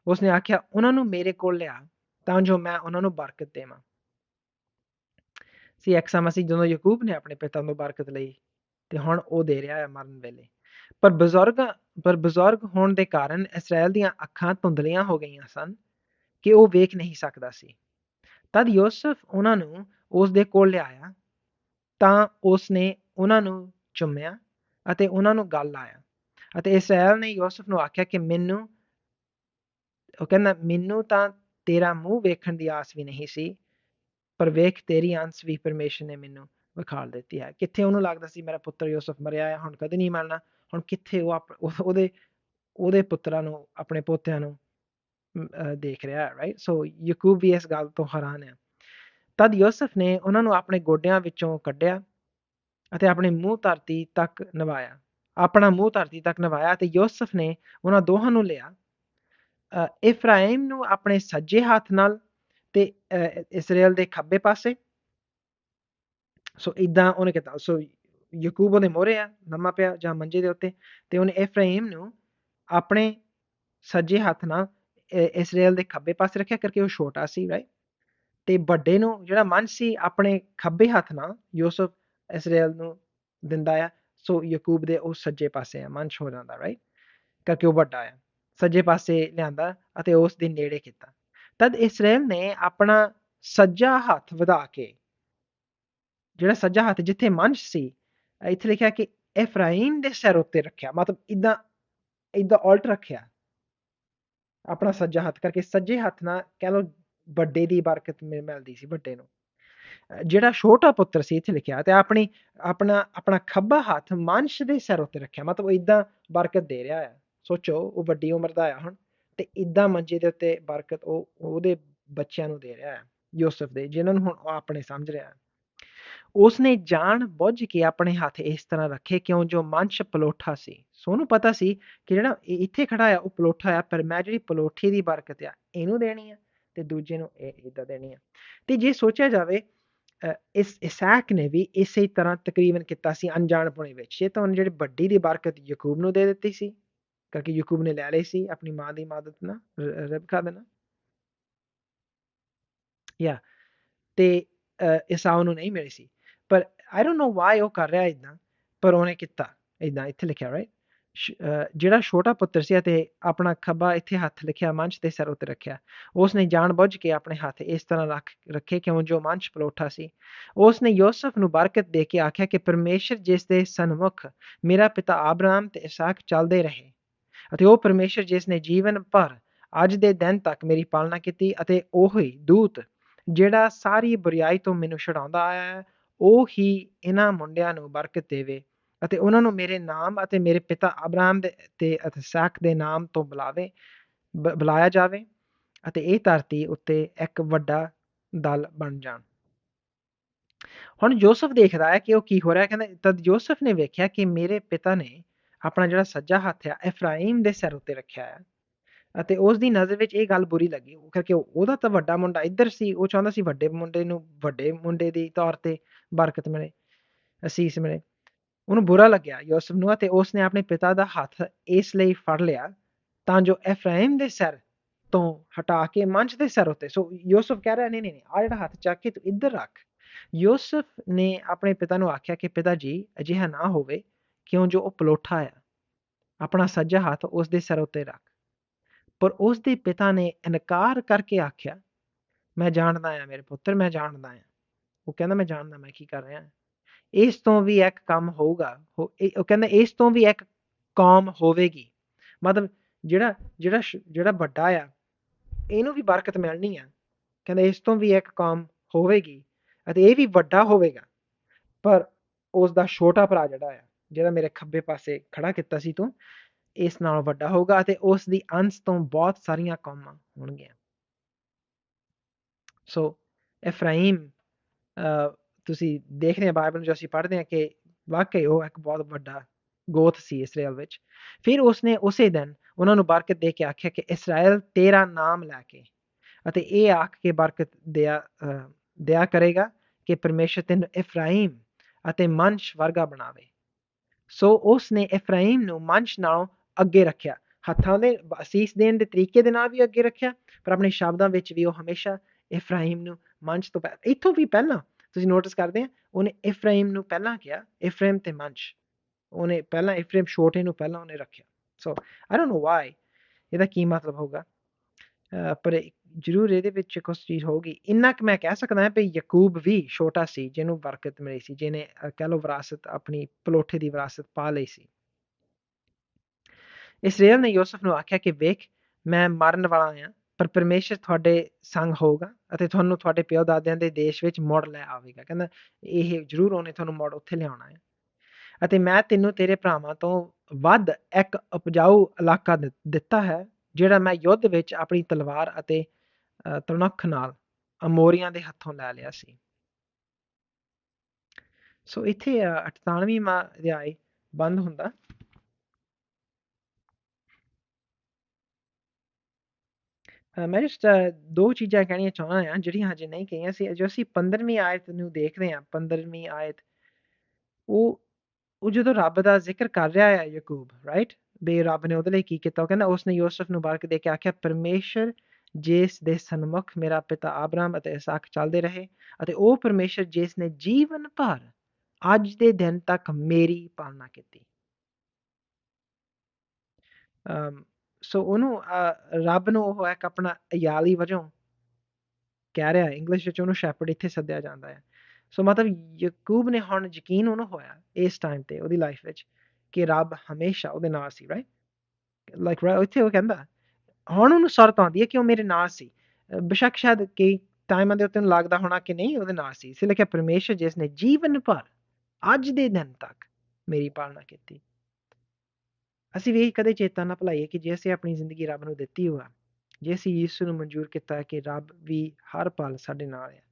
ਉਸਨੇ ਆਖਿਆ, ਉਹਨਾਂ ਨੂੰ ਮੇਰੇ ਕੋਲ ਲਿਆ, ਤਾਂ ਜੋ ਮੈਂ ਉਹਨਾਂ ਨੂੰ ਬਰਕਤ ਦੇਵਾਂ। ਸੀ ਇੱਕ ਸਮਾਂ ਸੀ ਜਦੋਂ ਯਾਕੂਬ ਨੇ ਆਪਣੇ ਪਿਤਾ ਤੋਂ ਬਰਕਤ ਲਈ ਤੇ ਹੁਣ ਉਹ ਦੇ ਰਿਹਾ ਹੈ ਮਰਨ ਵੇਲੇ। ਪਰ ਬਜ਼ੁਰਗ ਪਰ ਬਜ਼ੁਰਗ ਹੋਣ ਦੇ ਕਾਰਨ ਇਸਰਾਇਲ ਦੀਆਂ ਅੱਖਾਂ ਧੁੰਦਲੀਆਂ ਹੋ ਗਈਆਂ ਸਨ ਕਿ ਉਹ ਵੇਖ ਨਹੀਂ ਸਕਦਾ ਸੀ। ਤਦ ਯੂਸਫ ਉਹਨਾਂ ਨੂੰ ਉਸ ਦੇ ਕੋਲ ਲਿਆਇਆ, ਤਾਂ ਉਸ ਨੇ ਉਹਨਾਂ ਨੂੰ ਚੁੰਮਿਆ ਅਤੇ ਉਹਨਾਂ ਨੂੰ ਗੱਲ ਲਾਇਆ ਅਤੇ ਇਸਰਾਇਲ ਨੇ ਯੂਸਫ ਨੂੰ ਆਖਿਆ ਕਿ ਮੈਨੂੰ, ਉਹ ਕਹਿੰਦਾ, ਮੈਨੂੰ ਤਾਂ ਤੇਰਾ ਮੂੰਹ ਵੇਖਣ ਦੀ ਆਸ ਵੀ ਨਹੀਂ ਸੀ, ਪਰ ਵੇਖ ਤੇਰੀ ਆਂਸ ਵੀ ਪਰਮੇਸ਼ਰ ਨੇ ਮੈਨੂੰ ਵਿਖਾਲ ਦਿੱਤੀ ਹੈ। ਕਿੱਥੇ ਉਹਨੂੰ ਲੱਗਦਾ ਸੀ ਮੇਰਾ ਪੁੱਤਰ ਯੂਸਫ ਮਰਿਆ ਹੈ, ਹੁਣ ਕਦੇ ਨਹੀਂ ਮਰਨਾ। ਹੁਣ ਕਿੱਥੇ ਉਹ ਉਹਦੇ ਉਹਦੇ ਪੁੱਤਰਾਂ ਨੂੰ, ਆਪਣੇ ਪੋਤਿਆਂ ਨੂੰ ਦੇਖ ਰਿਹਾ ਹੈ ਰਾਈਟ ਸੋ ਯਾਕੂਬ ਵੀ ਇਸ ਗੱਲ ਤੋਂ ਹੈਰਾਨ ਹੈ। ਤਦ ਯੂਸਫ ਨੇ ਉਹਨਾਂ ਨੂੰ ਆਪਣੇ ਗੋਡਿਆਂ ਵਿੱਚੋਂ ਕੱਢਿਆ ਅਤੇ ਆਪਣੇ ਮੂੰਹ ਧਰਤੀ ਤੱਕ ਨਵਾਇਆ। ਆਪਣਾ ਮੂੰਹ ਧਰਤੀ ਤੱਕ ਨਵਾਇਆ ਤੇ ਯੂਸਫ ਨੇ ਉਹਨਾਂ ਦੋਹਾਂ ਨੂੰ ਲਿਆ। ਇਫਰਾਇਮ ਨੂੰ ਆਪਣੇ ਸੱਜੇ ਹੱਥ ਨਾਲ ਤੇ ਇਸਰਾਇਲ ਦੇ ਖੱਬੇ ਪਾਸੇ ਸੋ ਇਦਾਂ ਉਹਨੇ ਕੀਤਾ। ਸੋ ਯਾਕੂਬ ਉਹਦੇ ਮੋਰੇ ਆ ਨਮਾ ਪਿਆ ਜਾਂ ਮੰਜੇ ਦੇ ਉੱਤੇ ਤੇ ਉਹਨੇ ਇਫਰਾਇਮ ਨੂੰ ਆਪਣੇ ਸੱਜੇ ਹੱਥ ਨਾਲ ਇਸਰਾਇਲ ਦੇ ਖੱਬੇ ਪਾਸੇ ਰੱਖਿਆ ਕਰਕੇ ਉਹ ਛੋਟਾ ਸੀ ਰਾਈਟ ਤੇ ਵੱਡੇ ਨੂੰ ਜਿਹੜਾ ਮਨ ਸੀ ਆਪਣੇ ਖੱਬੇ ਹੱਥ ਨਾਲ ਯੂਸਫ ਇਸਰਾਇਲ ਨੂੰ ਦਿੰਦਾ ਆ। ਸੋ ਯਾਕੂਬ ਦੇ ਉਹ ਸੱਜੇ ਪਾਸੇ ਆ ਮਨਸ਼ ਹੋ ਜਾਂਦਾ ਰਾਈਟ ਕਰਕੇ ਉਹ ਵੱਡਾ ਆ। ਸੱਜੇ ਪਾਸੇ ਲਿਆਂਦਾ ਅਤੇ ਉਸ ਦੇ ਨੇੜੇ ਕੀਤਾ। ਤਦ ਇਸਰਾਇਲ ਨੇ ਆਪਣਾ ਸੱਜਾ ਹੱਥ ਵਧਾ ਕੇ ਜਿਹੜਾ ਸੱਜਾ ਹੱਥ ਜਿੱਥੇ ਮੰਸ਼ ਸੀ ਇੱਥੇ ਲਿਖਿਆ ਕਿ ਇਫਰਾਈਮ ਦੇ ਸਿਰ ਉੱਤੇ ਰੱਖਿਆ, ਮਤਲਬ ਇਦਾਂ ਇਦਾਂ ਉਲਟ ਰੱਖਿਆ। ਆਪਣਾ ਸੱਜਾ ਹੱਥ ਕਰਕੇ ਸੱਜੇ ਹੱਥ ਨਾਲ ਕਹਿ ਲੋ ਵੱਡੇ ਦੀ ਬਰਕਤ ਮਿਲਦੀ ਸੀ ਵੱਡੇ ਨੂੰ। ਜਿਹੜਾ ਛੋਟਾ ਪੁੱਤਰ ਸੀ ਇੱਥੇ ਲਿਖਿਆ ਤੇ ਆਪਣੀ, ਆਪਣਾ ਆਪਣਾ ਖੱਬਾ ਹੱਥ ਮਾਨਸ਼ ਦੇ ਸਿਰ ਉੱਤੇ ਰੱਖਿਆ, ਮਤਲਬ ਇਦਾਂ ਬਰਕਤ ਦੇ ਰਿਹਾ ਹੈ। ਸੋਚੋ, ਉਹ ਵੱਡੀ ਉਮਰ ਦਾ ਆ ਹੁਣ ਤੇ ਇਦਾਂ ਮੰਜੇ ਦੇ ਉੱਤੇ ਬਰਕਤ ਉਹ, ਉਹਦੇ ਬੱਚਿਆਂ ਨੂੰ ਦੇ ਰਿਹਾ ਹੈ, ਯੂਸਫ ਦੇ, ਜਿਨ੍ਹਾਂ ਨੂੰ ਹੁਣ ਉਹ ਆਪਣੇ ਸਮਝ ਰਿਹਾ ਹੈ। ਉਸਨੇ ਜਾਣ ਬੁੱਝ ਕੇ ਆਪਣੇ ਹੱਥ ਇਸ ਤਰ੍ਹਾਂ ਰੱਖੇ, ਕਿਉਂ? ਜੋ ਮੰਚ ਪਲੋਠਾ ਸੀ। ਸੋਨੂੰ ਪਤਾ ਸੀ ਕਿ ਜਿਹੜਾ ਇੱਥੇ ਖੜਾ ਆ ਉਹ ਪਲੋਠਾ ਆ ਪਰ ਮੈਂ ਜਿਹੜੀ ਪਲੋਠੀ ਦੀ ਬਰਕਤ ਆ, ਇਹਨੂੰ ਦੇਣੀ ਆ ਤੇ ਦੂਜੇ ਨੂੰ ਇਹ ਇਦਾਂ ਦੇਣੀ ਆ। ਤੇ ਜੇ ਸੋਚਿਆ ਜਾਵੇ ਇਸ ਇਸਾਕ ਨੇ ਵੀ ਇਸੇ ਤਰ੍ਹਾਂ ਤਕਰੀਬਨ ਕੀਤਾ ਸੀ ਅਣਜਾਣਪੁਣੇ ਵਿੱਚ। ਇਹ ਤਾਂ ਜਿਹੜੀ ਵੱਡੀ ਦੀ ਬਰਕਤ ਯਾਕੂਬ ਨੂੰ ਦੇ ਦਿੱਤੀ ਸੀ ਕਰਕੇ ਯਾਕੂਬ ਨੇ ਲੈ ਲਈ ਸੀ ਆਪਣੀ ਮਾਂ ਦੀ ਮਦਦ ਨਾਲ ਰਬਕਾ ਦੇ ਨਾਲ ਯਾ, ਤੇ ਇਸਾਉ ਨੂੰ ਨਹੀਂ ਮਿਲੀ ਸੀ। ਆਈ ਡੋਨਟ ਨੋ ਵਾਈ ਉਹ ਕਰ ਰਿਹਾ ਇਦਾਂ ਪਰ ਉਹਨੇ ਕੀਤਾ ਇਦਾਂ ਇੱਥੇ ਲਿਖਿਆ ਰਾਈਟ ਜਿਹੜਾ ਛੋਟਾ ਪੁੱਤਰ ਸੀ ਅਤੇ ਆਪਣਾ ਖੱਬਾ ਇੱਥੇ ਹੱਥ ਲਿਖਿਆ, ਮੰਚ ਤੇ ਸਿਰ ਉੱਤੇ ਰੱਖਿਆ ਉਸ ਨੇ ਜਾਣ ਬੁੱਝ ਕੇ ਆਪਣੇ ਹੱਥ ਇਸ ਤਰ੍ਹਾਂ ਰੱਖ, ਰੱਖੇ ਕਿਉਂ? ਜੋ ਮੰਚ ਪਲੋਠਾ ਸੀ। ਉਸ ਨੇ ਯੋਸਫ ਨੂੰ ਬਰਕਤ ਦੇ ਕੇ ਆਖਿਆ ਕਿ ਪਰਮੇਸ਼ਰ ਜਿਸ ਦੇ ਸਨਮੁਖ ਮੇਰਾ ਪਿਤਾ ਆਬਰਾਮ ਤੇ ਇਸਾਕ ਚੱਲਦੇ ਰਹੇ ਅਤੇ ਉਹ ਪਰਮੇਸ਼ਰ ਜਿਸ ਨੇ ਜੀਵਨ ਭਰ ਅੱਜ ਦੇ ਦਿਨ ਤੱਕ ਮੇਰੀ ਪਾਲਣਾ ਕੀਤੀ ਅਤੇ ਉਹ ਹੀ ਦੂਤ ਜਿਹੜਾ ਸਾਰੀ ਬੁਰੀਾਈ ਤੋਂ ਮੈਨੂੰ ਛਡਾਉਂਦਾ ਆਇਆ ਹੈ ਉਹ ਹੀ ਇਹਨਾਂ ਮੁੰਡਿਆਂ ਨੂੰ ਬਰਕਤ ਦੇਵੇ ਅਤੇ ਉਹਨਾਂ ਨੂੰ ਮੇਰੇ ਨਾਮ ਅਤੇ ਮੇਰੇ ਪਿਤਾ ਅਬਰਾਹਮ ਦੇ ਤੇ ਇਸਾਕ ਦੇ ਨਾਮ ਤੋਂ ਬੁਲਾਵੇ ਬੁਲਾਇਆ ਜਾਵੇ ਅਤੇ ਇਹ ਧਰਤੀ ਉੱਤੇ ਇੱਕ ਵੱਡਾ ਦਲ ਬਣ ਜਾਣ। ਹੁਣ ਯੋਸਫ ਦੇਖਦਾ ਹੈ ਕਿ ਉਹ ਕੀ ਹੋ ਰਿਹਾ ਕਹਿੰਦਾ, ਤਦ ਯੋਸਫ ਨੇ ਵੇਖਿਆ ਕਿ ਮੇਰੇ ਪਿਤਾ ਨੇ ਆਪਣਾ ਜਿਹੜਾ ਸੱਜਾ ਹੱਥ ਆ ਇਫਰਾਈਮ ਦੇ ਸਿਰ ਉੱਤੇ ਰੱਖਿਆ ਹੈ ਅਤੇ ਉਸ ਦੀ ਨਜ਼ਰ ਵਿੱਚ ਇਹ ਗੱਲ ਬੁਰੀ ਲੱਗੀ, ਉਹ ਕਰਕੇ ਉਹਦਾ ਤਾਂ ਵੱਡਾ ਮੁੰਡਾ ਇੱਧਰ ਸੀ, ਉਹ ਚਾਹੁੰਦਾ ਸੀ ਵੱਡੇ ਮੁੰਡੇ ਨੂੰ, ਵੱਡੇ ਮੁੰਡੇ ਦੀ ਤੌਰ ਤੇ ਬਰਕਤ ਮਿਲੇ, ਅਸੀਸ ਮਿਲੇ। ਉਹਨੂੰ ਬੁਰਾ ਲੱਗਿਆ ਯੂਸਫ ਨੂੰ ਅਤੇ ਉਸ ਨੇ ਆਪਣੇ ਪਿਤਾ ਦਾ ਹੱਥ ਇਸ ਲਈ ਫੜ ਲਿਆ ਤਾਂ ਜੋ ਐਫਰਾਇਮ ਦੇ ਸਿਰ ਤੋਂ ਹਟਾ ਕੇ ਮੰਚ ਦੇ ਸਿਰ ਉੱਤੇ। ਸੋ ਯੂਸਫ ਕਹਿ ਰਿਹਾ, ਨਹੀਂ ਨਹੀਂ ਆ ਜਿਹੜਾ ਹੱਥ ਚੱਕ ਕੇ ਤੂੰ ਇੱਧਰ ਰੱਖ। ਯੂਸਫ ਨੇ ਆਪਣੇ ਪਿਤਾ ਨੂੰ ਆਖਿਆ ਕਿ ਪਿਤਾ ਜੀ, ਅਜਿਹਾ ਨਾ ਹੋਵੇ, ਕਿਉਂ ਜੋ ਉਹ ਪਲੋਠਾ ਆ, ਆਪਣਾ ਸੱਜਾ ਹੱਥ ਉਸ ਦੇ ਸਿਰ ਉੱਤੇ ਰੱਖ। ਪਰ ਉਸ ਦੇ ਪਿਤਾ ਨੇ ਇਨਕਾਰ ਕਰਕੇ ਆਖਿਆ, ਮੈਂ ਜਾਣਦਾ ਆ ਮੇਰੇ ਪੁੱਤਰ, ਮੈਂ ਜਾਣਦਾ ਆ ਉਹ ਕਹਿੰਦਾ, ਮੈਂ ਜਾਣਦਾ, ਮੈਂ ਕੀ ਕਰ ਰਿਹਾ ਇਸ ਤੋਂ ਵੀ ਇੱਕ ਕੰਮ ਹੋਊਗਾ ਉਹ ਕਹਿੰਦਾ, ਇਸ ਤੋਂ ਵੀ ਇੱਕ ਕੌਮ ਹੋਵੇਗੀ। ਮਤਲਬ ਜਿਹੜਾ ਜਿਹੜਾ ਜਿਹੜਾ ਵੱਡਾ ਆ, ਇਹਨੂੰ ਵੀ ਬਰਕਤ ਮਿਲਣੀ ਆ। ਕਹਿੰਦਾ, ਇਸ ਤੋਂ ਵੀ ਇੱਕ ਕੌਮ ਹੋਵੇਗੀ ਅਤੇ ਇਹ ਵੀ ਵੱਡਾ ਹੋਵੇਗਾ। ਪਰ ਉਸ ਦਾ ਛੋਟਾ ਭਰਾ ਜਿਹੜਾ ਆ, ਜਿਹੜਾ ਮੇਰੇ ਖੱਬੇ ਪਾਸੇ ਖੜਾ ਕੀਤਾ ਸੀ ਤੂੰ ਇਸ ਨਾਲੋਂ ਵੱਡਾ ਹੋਊਗਾ ਅਤੇ ਉਸ ਦੀ ਅੰਸ਼ ਤੋਂ ਬਹੁਤ ਸਾਰੀਆਂ ਕੌਮਾਂ ਹੋਣਗੀਆਂ। ਸੋ ਇਫਰਾਈਮ ਤੁਸੀਂ ਦੇਖਦੇ ਹੋ ਬਾਈਬਲ ਨੂੰ ਜੋ ਅਸੀਂ ਪੜ੍ਹਦੇ ਆ ਕਿ ਵਾਕਈ ਉਹ ਇੱਕ ਬਹੁਤ ਵੱਡਾ ਗੋਤ ਸੀ ਇਸਰਾਇਲ ਵਿੱਚ। ਫਿਰ ਉਸਨੇ ਉਸੇ ਦਿਨ ਉਹਨਾਂ ਨੂੰ ਬਰਕਤ ਦੇ ਕੇ ਆਖਿਆ ਕਿ ਇਸਰਾਇਲ ਤੇਰਾ ਨਾਮ ਲੈ ਕੇ ਅਤੇ ਇਹ ਆਖ ਕੇ ਬਰਕਤ ਦਿਆ ਦਿਆ ਕਰੇਗਾ ਕਿ ਪਰਮੇਸ਼ਰ ਤੈਨੂੰ ਇਫਰਾਈਮ ਅਤੇ ਮੰਸ਼ ਵਰਗਾ ਬਣਾਵੇ। ਸੋ ਉਸ ਨੇ ਇਫਰਾਈਮ ਨੂੰ ਮੰਸ਼ ਨਾਲੋਂ ਅੱਗੇ ਰੱਖਿਆ। ਹੱਥਾਂ ਦੇ ਅਸੀਸ ਦੇਣ ਦੇ ਤਰੀਕੇ ਦੇ ਨਾਲ ਵੀ ਅੱਗੇ ਰੱਖਿਆ, ਪਰ ਆਪਣੇ ਸ਼ਬਦਾਂ ਵਿੱਚ ਵੀ ਉਹ ਹਮੇਸ਼ਾ ਇਫਰਾਈਮ ਨੂੰ ਮੰਚ ਤੋਂ ਪਹਿਲਾਂ ਇੱਥੋਂ ਵੀ ਪਹਿਲਾਂ, ਤੁਸੀਂ ਨੋਟਿਸ ਕਰਦੇ ਆ, ਉਹਨੇ ਇਫਰਾਈਮ ਨੂੰ ਪਹਿਲਾਂ ਕਿਹਾ ਇਫਰਾਈਮ ਤੇ ਮੰਚ। ਉਹਨੇ ਪਹਿਲਾਂ ਇਫਰਾਈਮ ਛੋਟੇ ਨੂੰ ਪਹਿਲਾਂ ਉਹਨੇ ਰੱਖਿਆ। ਸੋ ਆਈ ਡੋਨਟ ਨੋ ਵਾਈ ਇਹਦਾ ਕੀ ਮਤਲਬ ਹੋਗਾ ਪਰ ਜ਼ਰੂਰ ਇਹਦੇ ਵਿੱਚ ਕੁਝ ਚੀਜ਼ ਹੋਗੀ ਇੰਨਾ ਕਿ ਮੈਂ ਕਹਿ ਸਕਦਾ ਹਾਂ ਕਿ ਯਾਕੂਬ ਵੀ ਛੋਟਾ ਸੀ, ਜਿਹਨੂੰ ਬਰਕਤ ਮਿਲੀ ਸੀ, ਜਿਹਨੇ ਕਹ ਲੋ ਵਿਰਾਸਤ ਆਪਣੀ, ਪਲੋਠੇ ਦੀ ਵਿਰਾਸਤ ਪਾ ਲਈ ਸੀ। ਇਸਰਾਇਲ ਨੇ ਯੂਸਫ ਨੂੰ ਆਖਿਆ ਕਿ ਵੇਖ, ਮੈਂ ਮਰਨ ਵਾਲਾ ਹਾਂ, ਪਰ ਪਰਮੇਸ਼ਰ ਤੁਹਾਡੇ ਸੰਗ ਹੋਊਗਾ ਅਤੇ ਤੁਹਾਨੂੰ ਤੁਹਾਡੇ ਪਿਓ ਦਾਦਿਆਂ ਦੇ ਦੇਸ਼ ਵਿੱਚ ਮੁੜ ਲੈ ਆਵੇਗਾ। ਕਹਿੰਦਾ, ਇਹ ਜ਼ਰੂਰ ਉਹਨੇ ਤੁਹਾਨੂੰ ਮੁੜ ਉੱਥੇ ਲਿਆਉਣਾ ਹੈ। ਅਤੇ ਮੈਂ ਤੈਨੂੰ ਤੇਰੇ ਭਰਾਵਾਂ ਤੋਂ ਵੱਧ ਇੱਕ ਉਪਜਾਊ ਇਲਾਕਾ ਦਿੱਤਾ ਹੈ, ਜਿਹੜਾ ਮੈਂ ਯੁੱਧ ਵਿੱਚ ਆਪਣੀ ਤਲਵਾਰ ਅਤੇ ਤਣਖ ਨਾਲ ਅਮੋਰੀਆਂ ਦੇ ਹੱਥੋਂ ਲੈ ਲਿਆ ਸੀ। ਸੋ ਇੱਥੇ 98ਵੀਂ ਅਧਿਆਇ ਬੰਦ ਹੁੰਦਾ। ਮੈਂ ਜਸਟ ਦੋ ਚੀਜ਼ਾਂ ਕਹਿਣੀਆਂ ਚਾਹੁੰਦਾ ਹਾਂ ਜਿਹੜੀਆਂ ਹਜੇ ਨਹੀਂ ਕਹੀਆਂ ਸੀ। ਜੋ ਅਸੀਂ 15ਵੀਂ ਆਇਤ ਨੂੰ ਦੇਖਦੇ ਹਾਂ 15ਵੀਂ ਆਇਤ, ਉਹ ਉਹ ਜਦੋਂ ਰੱਬ ਦਾ ਜ਼ਿਕਰ ਕਰ ਰਿਹਾ ਹੈ ਯਾਕੂਬ ਰਾਈਟ ਬੇ ਰੱਬ ਨੇ ਉਹਦੇ ਲਈ ਕੀ ਕੀਤਾ? ਉਹ ਕਹਿੰਦਾ, ਉਸਨੇ ਯੂਸਫ ਨੂੰ ਬਰਕਤ ਦੇ ਕੇ ਆਖਿਆ, ਪਰਮੇਸ਼ਰ ਜਿਸ ਦੇ ਸਨਮੁਖ ਮੇਰਾ ਪਿਤਾ ਆਬਰਾਮ ਅਤੇ ਇਸਾਕ ਚੱਲਦੇ ਰਹੇ ਅਤੇ ਉਹ ਪਰਮੇਸ਼ਰ ਜਿਸ ਨੇ ਜੀਵਨ ਭਰ ਅੱਜ ਦੇ ਦਿਨ ਤੱਕ ਮੇਰੀ ਪਾਲਣਾ ਕੀਤੀ। ਅਮ ਸੋ ਉਹਨੂੰ ਰੱਬ ਨੂੰ ਉਹ ਇੱਕ ਆਪਣਾ ਅਯਾਲੀ ਵਜੋਂ ਕਹਿ ਰਿਹਾ ਇੰਗਲਿਸ਼ ਵਿੱਚ ਉਹਨੂੰ ਸ਼ੈਪਰਡ ਇੱਥੇ ਸੱਦਿਆ ਜਾਂਦਾ ਹੈ। ਸੋ ਮਤਲਬ ਯਾਕੂਬ ਨੇ ਹੁਣ ਯਕੀਨ ਉਹਨੂੰ ਹੋਇਆ ਇਸ ਟਾਈਮ ਤੇ, ਉਹਦੀ ਲਾਈਫ ਵਿੱਚ, ਕਿ ਰੱਬ ਹਮੇਸ਼ਾ ਉਹਦੇ ਨਾਲ ਸੀ ਰਾਈਟ ਲਾਈਕ ਇੱਥੇ ਉਹ ਕਹਿੰਦਾ, ਹੁਣ ਉਹਨੂੰ ਸ਼ਰਤ ਆਉਂਦੀ ਹੈ ਕਿ ਉਹ ਮੇਰੇ ਨਾਲ ਸੀ। ਅਹ ਬੇਸ਼ੱਕ ਸ਼ਾਇਦ ਕਈ ਟਾਈਮਾਂ ਦੇ ਉੱਤੇ ਉਹਨੂੰ ਲੱਗਦਾ ਹੋਣਾ ਕਿ ਨਹੀਂ, ਉਹਦੇ ਨਾਲ ਸੀ। ਇਸ ਲਈ ਕਿ ਪਰਮੇਸ਼ਰ ਜਿਸ ਨੇ ਜੀਵਨ ਭਰ ਅੱਜ ਦੇ ਦਿਨ ਤੱਕ ਮੇਰੀ ਪਾਲਣਾ ਕੀਤੀ ਅਸੀਂ ਵੀ ਇਹ ਕਦੇ ਚੇਤਾ ਨਾ ਭੁਲਾਈਏ ਕਿ ਜੇ ਅਸੀਂ ਆਪਣੀ ਜ਼ਿੰਦਗੀ ਰੱਬ ਨੂੰ ਦਿੱਤੀ ਹੋਆ, ਜੇ ਅਸੀਂ ਯਿਸੂ ਨੂੰ ਮਨਜ਼ੂਰ ਕੀਤਾ ਕਿ ਰੱਬ ਵੀ ਹਰ ਪਲ ਸਾਡੇ ਨਾਲ ਹੈ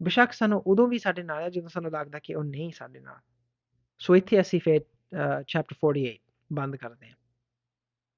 ਬੇਸ਼ੱਕ ਸਾਨੂੰ ਉਦੋਂ ਵੀ ਸਾਡੇ ਨਾਲ ਹੈ ਜਦੋਂ ਸਾਨੂੰ ਲੱਗਦਾ ਕਿ ਉਹ ਨਹੀਂ ਸਾਡੇ ਨਾਲ। ਸੋ ਇੱਥੇ ਅਸੀਂ ਫਿਰ ਚੈਪਟਰ 48 ਬੰਦ ਕਰਦੇ ਹਾਂ।